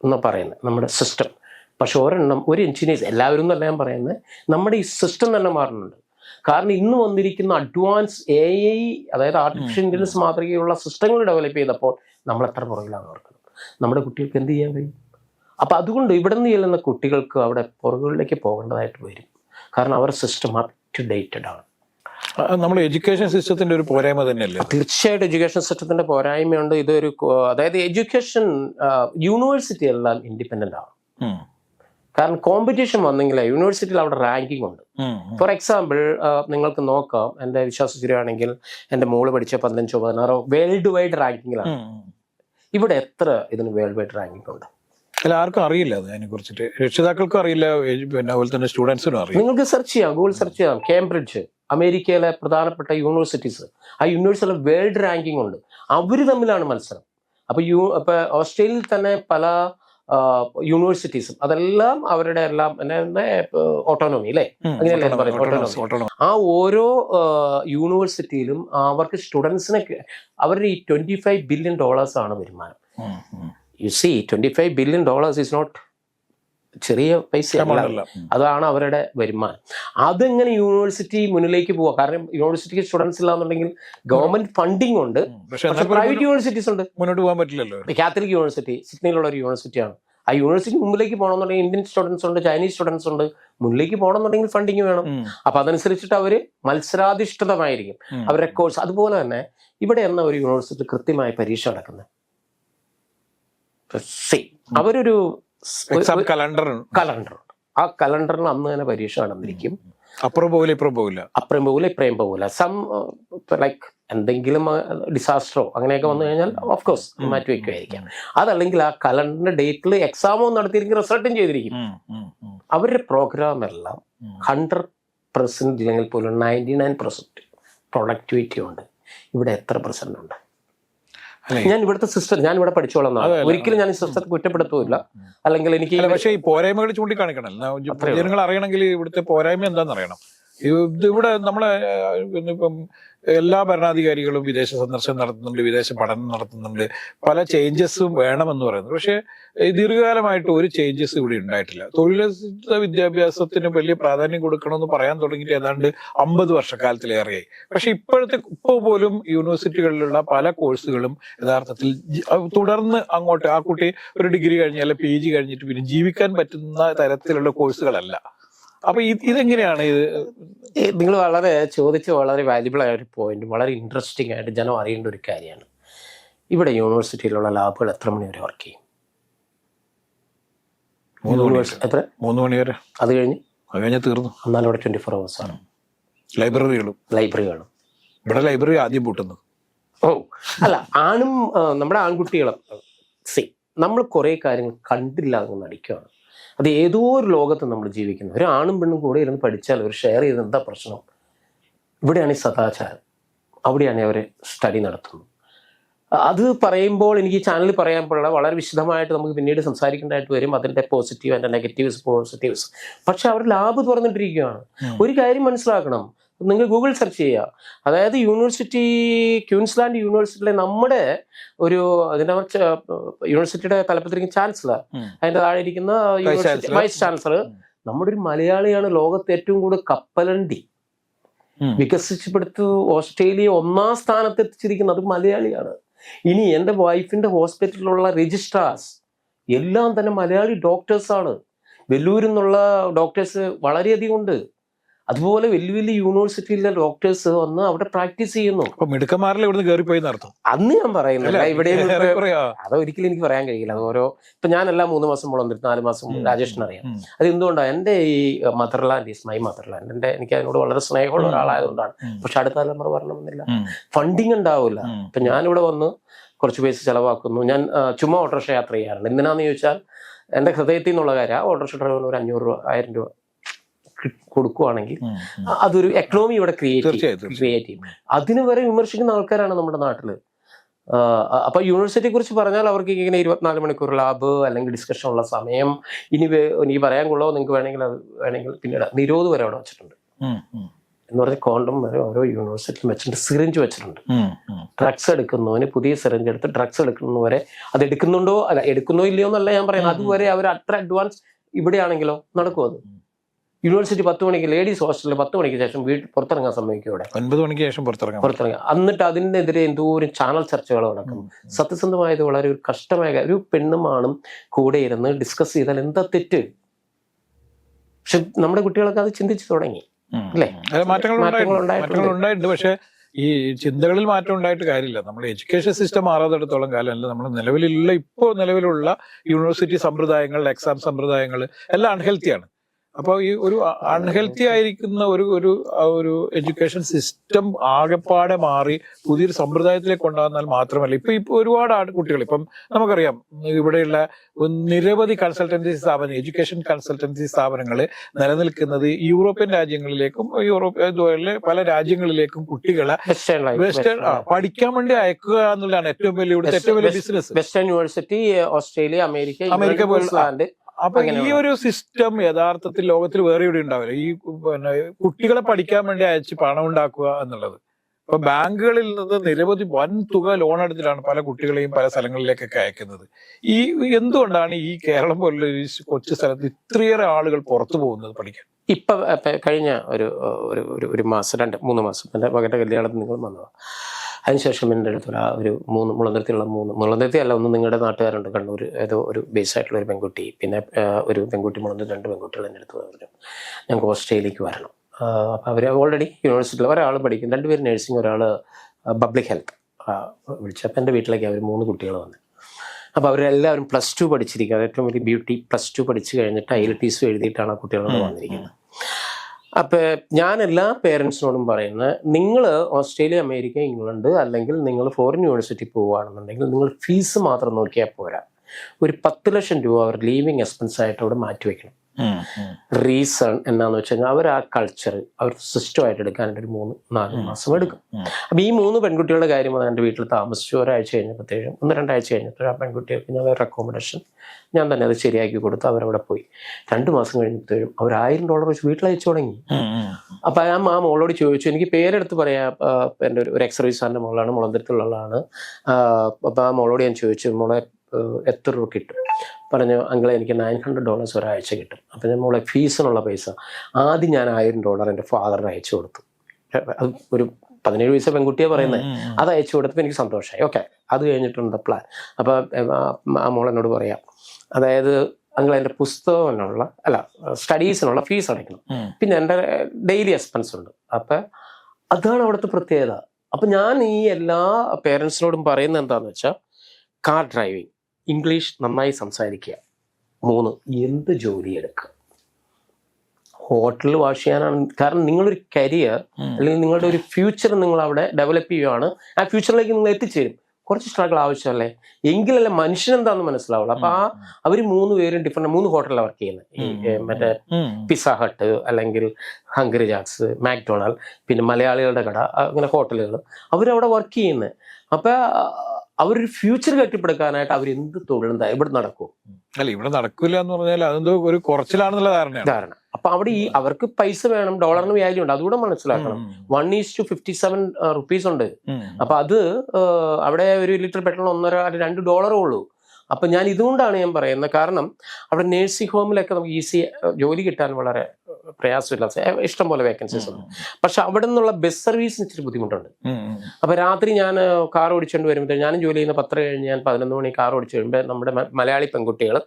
എന്ന് പറയുന്നത് നമ്മുടെ സിസ്റ്റം പക്ഷെ ഒരെണ്ണം ഒരു എഞ്ചിനീയേഴ്സ് എല്ലാവരും എന്നല്ല ഞാൻ പറയുന്നത് നമ്മുടെ ഈ സിസ്റ്റം തന്നെ മാറുന്നുണ്ട്. കാരണം ഇന്ന് വന്നിരിക്കുന്ന അഡ്വാൻസ് എ ഐ അതായത് ആർട്ടിഫിഷ്യൽ ഇന്റലിജൻസ് മാതൃകയുള്ള സിസ്റ്റങ്ങൾ ഡെവലപ്പ് ചെയ്തപ്പോൾ നമ്മൾ എത്ര പുറകിലാണ് ഓർക്കുന്നത് നമ്മുടെ കുട്ടികൾക്ക് എന്ത് ചെയ്യാൻ കഴിയും? അപ്പം അതുകൊണ്ട് ഇവിടെ നിന്ന് ചെല്ലുന്ന കുട്ടികൾക്ക് അവിടെ പുറകുകളിലേക്ക് പോകേണ്ടതായിട്ട് വരും. കാരണം അവർ സിസ്റ്റം അപ് ടു ഡേറ്റഡ് ആണ്. നമ്മൾ നമ്മുടെ എഡ്യൂക്കേഷൻ സിസ്റ്റത്തിന്റെ ഒരു പോരായ്മ തന്നെയല്ലേ? തീർച്ചയായിട്ടും എഡ്യൂക്കേഷൻ സിസ്റ്റത്തിന്റെ പോരായ്മയുണ്ട്. ഇതൊരു അതായത് എഡ്യൂക്കേഷൻ യൂണിവേഴ്സിറ്റി എല്ലാം ഇൻഡിപെൻഡന്റ് ആണ്. കാരണം കോമ്പറ്റീഷൻ വന്നെങ്കിൽ യൂണിവേഴ്സിറ്റിയിൽ അവിടെ റാങ്കിങ് ഉണ്ട്. ഫോർ എക്സാമ്പിൾ നിങ്ങൾക്ക് നോക്കാം. എന്റെ വിശ്വാസം ശരിയാണെങ്കിൽ എന്റെ മോൾ പഠിച്ച പതിനഞ്ചോ പതിനാറോ വേൾഡ് വൈഡ് റാങ്കിങ്ങിലാണ് ഇവിടെ എത്ര ഇതിന് വേൾഡ് വൈഡ് റാങ്കിങ് ഉണ്ട്? അല്ല ആർക്കും അറിയില്ല അത് അതിനെ കുറിച്ചിട്ട്. രക്ഷിതാക്കൾക്കും അറിയില്ല പിന്നെ അതുപോലെ തന്നെ സ്റ്റുഡൻസിനും അറിയില്ല. നിങ്ങൾക്ക് സെർച്ച് ചെയ്യാം ഗൂഗിൾ സെർച്ച് ചെയ്യാം. കേംബ്രിഡ്ജ് അമേരിക്കയിലെ പ്രധാനപ്പെട്ട യൂണിവേഴ്സിറ്റീസ് ആ യൂണിവേഴ്സിറ്റിയിലെ വേൾഡ് റാങ്കിംഗ് ഉണ്ട്. അവർ തമ്മിലാണ് മത്സരം. അപ്പൊ യു ഇപ്പൊ ഓസ്ട്രേലിയയിൽ തന്നെ പല യൂണിവേഴ്സിറ്റീസും അതെല്ലാം അവരുടെ എല്ലാം ഓട്ടോണോമി അല്ലേ. അങ്ങനെയല്ലേ പറയുന്നത്? ആ ഓരോ യൂണിവേഴ്സിറ്റിയിലും അവർക്ക് സ്റ്റുഡൻസിനെ അവരുടെ ഈ ട്വന്റി ഫൈവ് ബില്യൺ ഡോളേഴ്സ് ആണ് വരുമാനം. U C twenty five billion dollars is not ചെറിയ പൈസ. അതാണ് അവരുടെ വരുമാനം. അതെങ്ങനെ യൂണിവേഴ്സിറ്റി മുന്നിലേക്ക് പോവാ. കാരണം യൂണിവേഴ്സിറ്റിക്ക് സ്റ്റുഡൻസ് ഇല്ലാന്നുണ്ടെങ്കിൽ ഗവൺമെന്റ് ഫണ്ടിങ് ഉണ്ട്. പ്രൈവറ്റ് യൂണിവേഴ്സിറ്റീസ് ഉണ്ട്. മുന്നോട്ട് പോകാൻ പറ്റില്ലല്ലോ. കാത്തലിക് യൂണിവേഴ്സിറ്റി സിഡ്നിയിലുള്ള ഒരു യൂണിവേഴ്സിറ്റിയാണ് ആ യൂണിവേഴ്സിറ്റി മുമ്പിലേക്ക് പോകണമെന്നുണ്ടെങ്കിൽ ഇന്ത്യൻ സ്റ്റുഡൻസ് ഉണ്ട് ചൈനീസ് സ്റ്റുഡൻസ് ഉണ്ട്. മുന്നിലേക്ക് പോകണമെന്നുണ്ടെങ്കിൽ ഫണ്ടിങ് വേണം. അപ്പൊ അതനുസരിച്ചിട്ട് അവർ മത്സരാധിഷ്ഠിതമായിരിക്കും. അവരുടെ കോഴ്സ് അതുപോലെ തന്നെ ഇവിടെ എന്ന ഒരു യൂണിവേഴ്സിറ്റി കൃത്യമായി പരീക്ഷ നടക്കുന്നത് സി. അവരൊരു കലണ്ടർ കലണ്ടർ ആ കലണ്ടറിൽ അന്ന് തന്നെ പരീക്ഷ നടന്നിരിക്കും. അപ്പുറം പോകില്ല ഇപ്പുറം പോകില്ല അപ്പുറം പോകില്ല ഇപ്പുറം പോകില്ല സം ലൈക്ക് എന്തെങ്കിലും ഡിസാസ്റ്ററോ അങ്ങനെയൊക്കെ വന്നു കഴിഞ്ഞാൽ ഓഫ് കോഴ്സ് മാറ്റി വയ്ക്കുമായിരിക്കാം അതല്ലെങ്കിൽ ആ കലണ്ടറിന്റെ ഡേറ്റിൽ എക്സാമോ നടത്തിയിരിക്കും റിസൾട്ടും ചെയ്തിരിക്കും. അവരുടെ പ്രോഗ്രാം എല്ലാം. ഹൺഡ്രഡ് പെർസെന്റ് ഇല്ലെങ്കിൽ പോലും നയന്റി നയൻ പെർസെന്റ് പ്രൊഡക്ടിവിറ്റി ഉണ്ട്. ഇവിടെ എത്ര പെർസെന്റ് ഉണ്ട്? ഞാൻ ഇവിടുത്തെ സിസ്റ്റർ ഞാൻ ഇവിടെ പഠിച്ചോളാം. ഒരിക്കലും ഞാൻ സിസ്റ്റർ സിസ്റ്റത്തെ കുറ്റപ്പെടുത്തൂല. അല്ലെങ്കിൽ എനിക്ക് പക്ഷേ ഈ പോരായ്മകൾ ചൂണ്ടിക്കാണിക്കണം. ജനങ്ങൾ അറിയണമെങ്കിൽ ഇവിടുത്തെ പോരായ്മ എന്താണെന്ന് അറിയണം. ഇവിടെ നമ്മളെ ഇന്നിപ്പം എല്ലാ ഭരണാധികാരികളും വിദേശ സന്ദർശനം നടത്തുന്നുണ്ട് വിദേശ പഠനം നടത്തുന്നുണ്ട്. പല ചേഞ്ചസും വേണമെന്ന് പറയുന്നു. പക്ഷേ ദീർഘകാലമായിട്ട് ഒരു ചേഞ്ചസ് ഇവിടെ ഉണ്ടായിട്ടില്ല. തൊഴിലധിഷ്ഠിത വിദ്യാഭ്യാസത്തിന് വലിയ പ്രാധാന്യം കൊടുക്കണമെന്ന് പറയാൻ തുടങ്ങിയിട്ട് ഏതാണ്ട് അമ്പത് വർഷക്കാലത്തിലേറെയായി. പക്ഷെ ഇപ്പോഴത്തെ ഇപ്പോൾ പോലും യൂണിവേഴ്സിറ്റികളിലുള്ള പല കോഴ്സുകളും യഥാർത്ഥത്തിൽ തുടർന്ന് അങ്ങോട്ട് ആ കുട്ടി ഒരു ഡിഗ്രി കഴിഞ്ഞ് അല്ലെങ്കിൽ പി ജി കഴിഞ്ഞിട്ട് പിന്നെ ജീവിക്കാൻ പറ്റുന്ന തരത്തിലുള്ള കോഴ്സുകളല്ല. അപ്പൊ ഇത് ഇതെങ്ങനെയാണ് ഇത്? നിങ്ങൾ വളരെ ചോദിച്ച വളരെ വാല്യുബിൾ ആയ ഒരു പോയിന്റ് വളരെ ഇൻട്രസ്റ്റിംഗ് ആയിട്ട് ജനം അറിയേണ്ട ഒരു കാര്യമാണ്. ഇവിടെ യൂണിവേഴ്സിറ്റിയിലുള്ള ലാബുകൾ എത്ര മണി വരെ വർക്ക് ചെയ്യും? എത്ര? മൂന്ന് മണി വരെ. അത് കഴിഞ്ഞ്? അത് കഴിഞ്ഞ് തീർന്നു. എന്നാലും ഇവിടെ ട്വന്റി ഫോർ അവേഴ്സ് ആണ് ലൈബ്രറികളും ലൈബ്രറികളും ഇവിടെ ലൈബ്രറി ആദ്യം പൂട്ടുന്നത്. ഓ അല്ല ആണും നമ്മുടെ ആൺകുട്ടികളും സി നമ്മൾ കുറേ കാര്യങ്ങൾ കണ്ടില്ല എന്ന് നടിക്കുകയാണ് അത് ഏതോ ഒരു ലോകത്ത് നമ്മൾ ജീവിക്കുന്നു. ഒരു ആണും പെണ്ണും കൂടെ ഇരുന്ന് പഠിച്ചാൽ ഒരു ഷെയർ ചെയ്ത് എന്താ പ്രശ്നം? ഇവിടെയാണ് ഈ സദാചാരം. അവിടെയാണ് അവർ സ്റ്റഡി നടത്തുന്നത്. അത് പറയുമ്പോൾ എനിക്ക് ഈ ചാനലിൽ പറയാൻ വളരെ വിശദമായിട്ട് നമുക്ക് പിന്നീട് സംസാരിക്കേണ്ടതായിട്ട് വരും. അതിന്റെ പോസിറ്റീവ് അതിന്റെ നെഗറ്റീവ്സ് പോസിറ്റീവ്സ് പക്ഷെ അവർ ലാബ് തുറന്നിട്ടിരിക്കുകയാണ്. ഒരു കാര്യം മനസ്സിലാക്കണം. നിങ്ങൾ ഗൂഗിൾ സെർച്ച് ചെയ്യുക. അതായത് യൂണിവേഴ്സിറ്റി ക്യൂൻസ്ലാൻഡ് യൂണിവേഴ്സിറ്റിയിലെ നമ്മുടെ ഒരു അതിന്റെ യൂണിവേഴ്സിറ്റിയുടെ തലപ്പത്തിരിക്കുന്ന ചാൻസലർ. അതിന്റെ താഴെ ഇരിക്കുന്ന യൂണിവേഴ്സിറ്റി വൈസ് ചാൻസലർ. നമ്മുടെ ഒരു മലയാളിയാണ് ലോകത്ത് ഏറ്റവും കൂടുതൽ കപ്പലണ്ടി. വികസിച്ചപ്പെടുത്തു ഓസ്ട്രേലിയ ഒന്നാം സ്ഥാനത്ത് എത്തിച്ചിരിക്കുന്നത് അത് മലയാളിയാണ്. ഇനി എന്റെ വൈഫിന്റെ ഹോസ്പിറ്റലിലുള്ള രജിസ്ട്രാർസ് എല്ലാം തന്നെ മലയാളി ഡോക്ടേഴ്സാണ് വെല്ലൂരിൽ നിന്നുള്ള ഡോക്ടേഴ്സ് വളരെയധികം ഉണ്ട്. അതുപോലെ വലിയ വലിയ യൂണിവേഴ്സിറ്റിയിലെ ഡോക്ടേഴ്സ് വന്ന് അവിടെ പ്രാക്ടീസ് ചെയ്യുന്നു. അപ്പൊ മിടുക്കന്മാരിൽ ഇവിടുന്ന് കയറിപ്പോയി നടത്തും അന്ന് ഞാൻ പറയുന്നില്ല ഇവിടെ. അതൊരിക്കലും എനിക്ക് പറയാൻ കഴിയില്ല. അത് ഓരോ ഇപ്പൊ ഞാനെല്ലാം മൂന്ന് മാസം മുളന്നിട്ട് നാല് മാസം. രാജേഷിന് അറിയാം. അത് എന്തുകൊണ്ടാണ് എന്റെ ഈ മദർലാൻഡ് ഈസ് മൈ മദർലാൻഡ് എന്റെ എനിക്ക് അതിനോട് വളരെ സ്നേഹമുള്ള ഒരാളായതുകൊണ്ടാണ്. പക്ഷെ അടുത്ത തലമുറ വരണമെന്നില്ല. ഫണ്ടിങ് ഉണ്ടാവില്ല. ഇപ്പൊ ഞാനിവിടെ വന്ന് കുറച്ച് പൈസ ചെലവാക്കുന്നു. ഞാൻ ചുമ്മാ ഓട്ടോറിക്ഷ യാത്ര ചെയ്യാറുണ്ട്. എന്തിനാന്ന് ചോദിച്ചാൽ എന്റെ ഹൃദയത്തിൽ നിന്നുള്ള കാര്യം ആ ഓട്ടോറിക്ഷ ഡ്രൈവറിന് ഒരു അഞ്ഞൂറ് രൂപ ആയിരം രൂപ കി- കൊടുക്കുവാണെങ്കിൽ ഉം. ഉം. അതൊരു എക്കണോമി ഇവിടെ ക്രിയേറ്റ്. ക്രിയേറ്റ് ചെയ്യും അതിന് വരെ വിമർശിക്കുന്ന ആൾക്കാരാണ് നമ്മുടെ നാട്ടിൽ അപ്പൊ യൂണിവേഴ്സിറ്റിയെ കുറിച്ച് പറഞ്ഞാൽ അവർക്ക് ഇങ്ങനെ ഇരുപത്തിനാല് മണിക്കൂർ ലാബ് അല്ലെങ്കിൽ ഡിസ്കഷൻ ഉള്ള സമയം ഇനി എനിക്ക് ഇനി പറയാൻ കൊള്ളോ നിങ്ങൾക്ക് വേണമെങ്കിൽ അത് വേണമെങ്കിൽ പിന്നീട് നിരോധ വരെ അവിടെ വെച്ചിട്ടുണ്ട്. എന്ന് പറഞ്ഞ കോണ്ടം വരെ ഓരോ യൂണിവേഴ്സിറ്റിയും വെച്ചിട്ടുണ്ട് സിറിഞ്ച് വെച്ചിട്ടുണ്ട്. ഡ്രഗ്സ് എടുക്കുന്നവന് പുതിയ സിറിഞ്ച് എടുത്ത് ഡ്രഗ്സ് എടുക്കുന്നവരെ അത് എടുക്കുന്നുണ്ടോ അല്ല എടുക്കുന്നോ ഇല്ലയോ എന്നല്ല ഞാൻ പറയുന്നത് അതുവരെ അവർ അത്ര അഡ്വാൻസ് ഇവിടെയാണെങ്കിലോ നടക്കും അത് യൂണിവേഴ്സിറ്റി പത്ത് മണിക്ക് ലേഡീസ് ഹോസ്റ്റലിൽ പത്ത് മണിക്ക് ശേഷം വീട്ടിൽ പുറത്തിറങ്ങാൻ സമ്മതിക്കും ഇവിടെ ഒൻപത് മണിക്ക് ശേഷം പുറത്തിറങ്ങാം പുറത്തിറങ്ങാം എന്നിട്ട് അതിനെതിരെ എന്തോരം ചാനൽ ചർച്ചകൾ നടക്കും സത്യസന്ധമായത് വളരെ ഒരു കഷ്ടമായ. ഒരു പെണ്ണും ആണും കൂടെ ഇരുന്ന് ഡിസ്കസ് ചെയ്താൽ എന്താ തെറ്റ് പക്ഷെ നമ്മുടെ കുട്ടികളൊക്കെ അത് ചിന്തിച്ചു തുടങ്ങി. അല്ലേ? മാറ്റങ്ങൾ. ഉണ്ടായിട്ടുണ്ട്. പക്ഷെ ഈ ചിന്തകളിൽ മാറ്റം ഉണ്ടായിട്ട് കാര്യമില്ല നമ്മൾ എഡ്യൂക്കേഷൻ സിസ്റ്റം മാറാത്തിടത്തോളം കാലമല്ല നമ്മൾ നിലവിലുള്ള ഇപ്പോൾ നിലവിലുള്ള യൂണിവേഴ്സിറ്റി സമ്പ്രദായങ്ങൾ എക്സാം സമ്പ്രദായങ്ങൾ എല്ലാം അൺഹെൽത്തിയാണ് അപ്പോൾ ഈ ഒരു അൺഹെൽത്തി ആയിരിക്കുന്ന ഒരു ഒരു ഒരു എഡ്യൂക്കേഷൻ സിസ്റ്റം ആകെപ്പാടെ മാറി പുതിയൊരു സമ്പ്രദായത്തിലേക്ക് കൊണ്ടുവന്നാൽ മാത്രമല്ല. ഇപ്പൊ ഇപ്പൊ ഒരുപാട് ആട് കുട്ടികൾ ഇപ്പം നമുക്കറിയാം ഇവിടെയുള്ള നിരവധി കൺസൾട്ടൻസി സ്ഥാപനം എഡ്യൂക്കേഷൻ കൺസൾട്ടൻസി സ്ഥാപനങ്ങൾ നിലനിൽക്കുന്നത് യൂറോപ്യൻ രാജ്യങ്ങളിലേക്കും യൂറോപ്യ ഇതുപോലെ പല രാജ്യങ്ങളിലേക്കും കുട്ടികളെ വെസ്റ്റേൺ പഠിക്കാൻ വേണ്ടി അയക്കുക എന്നുള്ളതാണ് ഏറ്റവും വലിയ ഏറ്റവും വലിയ business western university Australia America America പോലുള്ള- അപ്പൊ ഈ ഒരു സിസ്റ്റം യഥാർത്ഥത്തിൽ ലോകത്തിൽ വേറെ ഇവിടെ ഉണ്ടാവില്ല. ഈ പിന്നെ കുട്ടികളെ പഠിക്കാൻ വേണ്ടി അയച്ച് പണം ഉണ്ടാക്കുക എന്നുള്ളത്. ഇപ്പൊ ബാങ്കുകളിൽ നിന്ന് നിരവധി വൻ തുക ലോൺ എടുത്തിട്ടാണ് പല കുട്ടികളെയും പല സ്ഥലങ്ങളിലേക്കൊക്കെ അയക്കുന്നത്. ഈ എന്തുകൊണ്ടാണ് ഈ കേരളം പോലുള്ള ഒരു കൊച്ചു സ്ഥലത്ത് ഇത്രയേറെ ആളുകൾ പുറത്തു പോകുന്നത് പഠിക്കാൻ? ഇപ്പൊ കഴിഞ്ഞ ഒരു ഒരു ഒരു ഒരു മാസം രണ്ട് മൂന്ന് മാസം എന്റെ മകന്റെ കല്യാണത്തിന് നിങ്ങൾ വന്നതാണ് അതിനുശേഷം എന്റെ അടുത്തൊരു ആ ഒരു മൂന്ന് മുളന്തിരത്തിലുള്ള മൂന്ന് മുളന്തിരത്തി അല്ല ഒന്ന് നിങ്ങളുടെ നാട്ടുകാരുണ്ട് കണ്ണൂർ. ഏതോ ഒരു ബേസ് ആയിട്ടുള്ള ഒരു പെൺകുട്ടി. പിന്നെ ഒരു പെൺകുട്ടി മുളന്തിരി രണ്ട് പെൺകുട്ടികൾ എന്റെ അടുത്ത് പറഞ്ഞു ഞങ്ങൾക്ക് ഓസ്ട്രേലിയക്ക് വരണം. അപ്പോൾ അവർ ഓൾറെഡി യൂണിവേഴ്സിറ്റിയിൽ ഒരാൾ പഠിക്കും രണ്ടുപേർ നഴ്സിംഗ് ഒരാൾ പബ്ലിക് ഹെൽത്ത് വിളിച്ചപ്പോൾ എന്റെ വീട്ടിലേക്ക് അവർ മൂന്ന് കുട്ടികൾ വന്നു. അപ്പോൾ അവരെല്ലാവരും പ്ലസ് ടു പഠിച്ചിരിക്കുക അത് ഏറ്റവും വലിയ ബ്യൂട്ടി പ്ലസ് ടു പഠിച്ചു കഴിഞ്ഞിട്ട് ഐ എൽ ടി എഴുതിയിട്ടാണ് ആ കുട്ടികളോട് വന്നിരിക്കുന്നത്. അപ്പോൾ ഞാൻ എല്ലാ പേരൻസിനോടും പറയുന്നത് നിങ്ങൾ ഓസ്ട്രേലിയ അമേരിക്ക ഇംഗ്ലണ്ട് അല്ലെങ്കിൽ നിങ്ങൾ ഫോറിൻ യൂണിവേഴ്സിറ്റി പോവുകയാണെന്നുണ്ടെങ്കിൽ നിങ്ങൾ ഫീസ് മാത്രം നോക്കിയാൽ പോരാ. ഒരു പത്ത് ലക്ഷം രൂപ അവർ ലീവിങ് എക്സ്പെൻസ് ആയിട്ട് അവിടെ മാറ്റി വെക്കണം. റീസൺ എന്നാന്ന് വെച്ച് കഴിഞ്ഞാൽ അവർ ആ കൾച്ചർ അവർ സിസ്റ്റമായിട്ട് എടുക്കാനായിട്ട് ഒരു മൂന്ന് നാല് മാസം എടുക്കും. അപ്പം ഈ മൂന്ന് പെൺകുട്ടികളുടെ കാര്യം അത് എന്റെ വീട്ടിൽ താമസിച്ചു. ഒരാഴ്ച കഴിഞ്ഞപ്പോഴത്തേക്കും ഒന്ന് രണ്ടാഴ്ച കഴിഞ്ഞപ്പോൾ ആ പെൺകുട്ടികൾക്ക് ഞാൻ വേറെ അക്കോമഡേഷൻ ഞാൻ തന്നെ അത് ശരിയാക്കി കൊടുത്തു അവരവിടെ പോയി. രണ്ട് മാസം കഴിഞ്ഞപ്പോഴും അവർ ആയിരം ഡോളർ വെച്ച് വീട്ടിൽ അയച്ചു തുടങ്ങി അപ്പം ഞാൻ ആ മോളോട് ചോദിച്ചു എനിക്ക് പേരെടുത്ത് പറയാം എന്റെ ഒരു ഒരു എക്സ് സർവീസാറിന്റെ മോളാണ് മുളന്തരത്തിലുള്ള ആളാണ് അപ്പം ആ മോളോട് ഞാൻ ചോദിച്ചു മോളെ എത്ര രൂപ കിട്ടും? പറഞ്ഞു അങ്കിളെ എനിക്ക് നയൻ ഹൺഡ്രഡ് ഡോളേഴ്സ് ഒരാഴ്ച കിട്ടും. അപ്പം ഞാൻ മോളെ ഫീസിനുള്ള പൈസ. ആദ്യം ഞാൻ ആയിരം ഡോളർ എന്റെ ഫാദറിന് അയച്ചു കൊടുത്തു. അത് ഒരു പതിനേഴ് വയസ്സ് പെൺകുട്ടിയെ പറയുന്നത് അത് അയച്ചു കൊടുത്തപ്പോൾ എനിക്ക് സന്തോഷമായി ഓക്കെ അത് കഴിഞ്ഞിട്ടുണ്ട് പ്ലാൻ അപ്പോൾ ആ മോൾ എന്നോട് പറയാം. അതായത് അങ്ങൾ എന്റെ പുസ്തകത്തിനുള്ള അല്ല സ്റ്റഡീസിനുള്ള ഫീസ് അടയ്ക്കണം. പിന്നെ എന്റെ ഡെയിലി എക്സ്പെൻസ് ഉണ്ട്. അപ്പം അതാണ് അവിടുത്തെ പ്രത്യേകത. അപ്പം ഞാൻ ഈ എല്ലാ പേരൻസിനോടും പറയുന്നത് എന്താണെന്ന് വെച്ചാൽ കാർ ഡ്രൈവിംഗ് ഇംഗ്ലീഷ് നന്നായി സംസാരിക്കുക. മൂന്ന് എന്ത് ജോലി എടുക്കുക. ഹോട്ടലിൽ വാഷ് ചെയ്യാനാണ്. കാരണം നിങ്ങളൊരു കരിയർ അല്ലെങ്കിൽ നിങ്ങളുടെ ഒരു ഫ്യൂച്ചർ നിങ്ങൾ അവിടെ ഡെവലപ്പ് ചെയ്യുകയാണ് ആ ഫ്യൂച്ചറിലേക്ക് നിങ്ങൾ എത്തിച്ചേരും. കുറച്ച് സ്ട്രഗിൾ ആവശ്യമല്ലേ? എങ്കിലല്ലേ മനുഷ്യൻ എന്താണെന്ന് മനസ്സിലാവുള്ളൂ. അപ്പൊ ആ അവർ മൂന്ന് പേരും ഡിഫറെന്റ് മൂന്ന് ഹോട്ടലിലാണ് വർക്ക് ചെയ്യുന്നത് മറ്റേ പിസ്സ ഹട്ട് അല്ലെങ്കിൽ ഹംഗറി ജാക്സ് മാക്ഡൊണാൾഡ് പിന്നെ മലയാളികളുടെ കട അങ്ങനെ ഹോട്ടലുകൾ അവരവിടെ വർക്ക് ചെയ്യുന്നത് അപ്പൊ അവരൊരു ഫ്യൂച്ചർ കെട്ടിപ്പടുക്കാനായിട്ട് അവർ എന്ത് തൊഴിലും ത- ഇവിടെ നടക്കും? അല്ല ഇവിടെ നടക്കില്ല എന്ന് പറഞ്ഞാൽ അതെന്തോ ഒരു കുറച്ചിലാണെന്നുള്ള ധാരണ ധാരണ. അപ്പൊ അവിടെ ഈ അവർക്ക് പൈസ വേണം ഡോളറിന് വാല്യൂ ഉണ്ട്. അതുകൂടെ മനസ്സിലാക്കണം. One is two fifty seven rupees ഉണ്ട്. അപ്പൊ അത് അവിടെ ഒരു ലിറ്റർ പെട്രോൾ ഒന്നര രണ്ട് ഡോളറേ ഉള്ളൂ. അപ്പൊ ഞാൻ ഇതുകൊണ്ടാണ് ഞാൻ പറയുന്നത്. കാരണം അവിടെ നേഴ്സിംഗ് ഹോമിലൊക്കെ നമുക്ക് ഈസി ജോലി കിട്ടാൻ വളരെ ഏഹ്, പ്രയാസമില്ല ഏഹ്, ഇഷ്ടം പോലെ വേക്കൻസീസ് ഉണ്ട്. പക്ഷെ അവിടെ നിന്നുള്ള ബസ് സർവീസിന് ഇച്ചിരി ബുദ്ധിമുട്ടുണ്ട്. അപ്പൊ രാത്രി ഞാൻ കാർ ഓടിച്ചുകൊണ്ട് വരുമ്പോൾ ഞാനും ജോലി ചെയ്യുന്ന പത്ര കഴിഞ്ഞ് ഞാൻ പതിനൊന്ന് മണി കാർ ഓടിച്ചു വരുമ്പോൾ നമ്മുടെ മലയാളി പെൺകുട്ടികൾ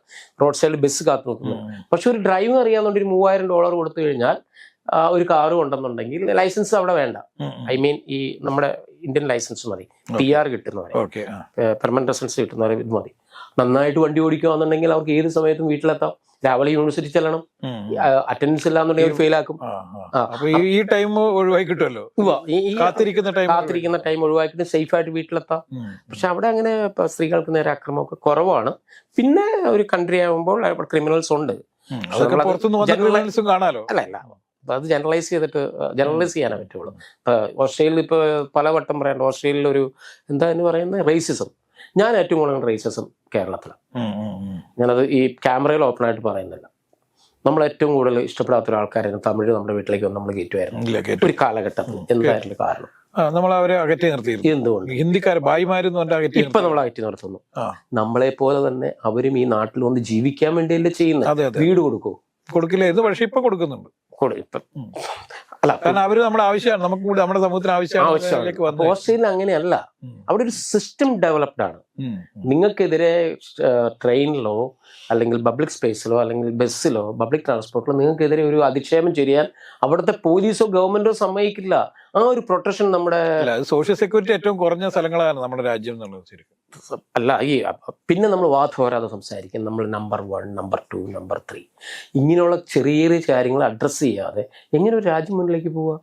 റോഡ് സൈഡിൽ ബസ് കാത്തു നിൽക്കുന്നു. പക്ഷെ ഒരു ഡ്രൈവിംഗ് അറിയാവുന്നതുകൊണ്ട് ഒരു മൂവായിരം ഡോളർ കൊടുത്തു കഴിഞ്ഞാൽ ഒരു കാർ ഉണ്ടെന്നുണ്ടെങ്കിൽ ലൈസൻസ് അവിടെ വേണ്ട. ഐ മീൻ ഈ നമ്മുടെ ഇന്ത്യൻ ലൈസൻസ് മതി. പി ആർ കിട്ടുന്നവരെ. പെർമനന്റ് റെസിഡൻസ് കിട്ടുന്നവരെ ഇത് മതി. നന്നായിട്ട് വണ്ടി ഓടിക്കുകയാണെന്നുണ്ടെങ്കിൽ അവർക്ക് ഏത് സമയത്തും വീട്ടിലെത്താം. രാവിലെ യൂണിവേഴ്സിറ്റി ചെല്ലണം. അറ്റൻഡൻസ് ഇല്ലാന്നുണ്ടെങ്കിൽ ഫെയിൽ ആക്കും. ഈ- ടൈം ഒഴിവായി കിട്ടുമല്ലോ? കാത്തിരിക്കുന്ന ടൈം കാത്തിരിക്കുന്ന ടൈം ഒഴിവാക്കിയിട്ട് സേഫ് ആയിട്ട് വീട്ടിലെത്താം. പക്ഷെ അവിടെ അങ്ങനെ സ്ത്രീകൾക്ക് നേരെ അക്രമമൊക്കെ കുറവാണ്. പിന്നെ ഒരു കൺട്രി ആകുമ്പോൾ ക്രിമിനൽസ് ഉണ്ട്. അല്ല അല്ല. അത് ജനറലൈസ് ചെയ്തിട്ട് ജനറലൈസ് ചെയ്യാനേ പറ്റുള്ളൂ. ഇപ്പൊ ഓസ്ട്രേലിയയിൽ ഇപ്പൊ പലവട്ടം പറയാനുണ്ട്. ഓസ്ട്രേലിയയിൽ ഒരു എന്താ എന്ന് പറയുന്നത് റേസിസം ഞാൻ ഏറ്റവും കൂടുതൽ റേസിസം കേരളത്തിലാണ്. ഞാനത് ഈ ക്യാമറയിൽ ഓപ്പൺ ആയിട്ട് പറയുന്നില്ല. നമ്മൾ ഏറ്റവും കൂടുതൽ ഇഷ്ടപ്പെടാത്ത ഒരു ഒരാൾക്കാരായിരുന്നു തമിഴ് നമ്മുടെ വീട്ടിലേക്ക് വന്ന് നമ്മൾ കയറ്റുമായിരുന്നു. ഒരു കാലഘട്ടത്തിൽ എന്തായിരുന്നു കാരണം? നമ്മൾ അവരെ അകറ്റി നിർത്തിയിരുന്നു. എന്തുകൊണ്ട്? ഹിന്ദിക്കാർ ഭായിമാരെന്ന് പറഞ്ഞാൽ അകറ്റി ഇപ്പൊ നമ്മൾ അകറ്റി നിർത്തുന്നു. നമ്മളെ പോലെ തന്നെ അവരും ഈ നാട്ടിൽ വന്ന് ജീവിക്കാൻ വേണ്ടിയല്ലേ ചെയ്യുന്നത്? വീട് കൊടുക്കൂ കൊടുക്കില്ലായിരുന്നു പക്ഷെ ഇപ്പൊ കൊടുക്കുന്നുണ്ട്. അല്ല കാരണം അവർ നമ്മുടെ ആവശ്യമാണ്. നമുക്ക് കൂടി നമ്മുടെ സമൂഹത്തിന് ആവശ്യമാണ് ഓസ്ട്രേലിയ അങ്ങനെയല്ല. അവിടെ ഒരു സിസ്റ്റം ഡെവലപ്ഡ് ആണ്. നിങ്ങൾക്കെതിരെ ട്രെയിനിലോ അല്ലെങ്കിൽ പബ്ലിക് സ്പേസിലോ അല്ലെങ്കിൽ ബസ്സിലോ പബ്ലിക് ട്രാൻസ്പോർട്ടിലോ നിങ്ങൾക്കെതിരെ ഒരു അധിക്ഷേപം ചെയ്യാൻ അവിടുത്തെ പോലീസോ ഗവൺമെന്റോ സമ്മതിക്കില്ല. ആ ഒരു പ്രൊട്ടക്ഷൻ നമ്മുടെ സോഷ്യൽ സെക്യൂരിറ്റി ഏറ്റവും കുറഞ്ഞ സ്ഥലങ്ങളാണ് നമ്മുടെ രാജ്യം എന്നുള്ളത് ശരിക്കും. അല്ല ഈ പിന്നെ നമ്മൾ വാതോരാതെ സംസാരിക്കും. നമ്മൾ number one number two number three ഇങ്ങനെയുള്ള ചെറിയ ചെറിയ കാര്യങ്ങൾ അഡ്രസ്സ് ചെയ്യാതെ എങ്ങനെ ഒരു രാജ്യം മുന്നിലേക്ക് പോവുക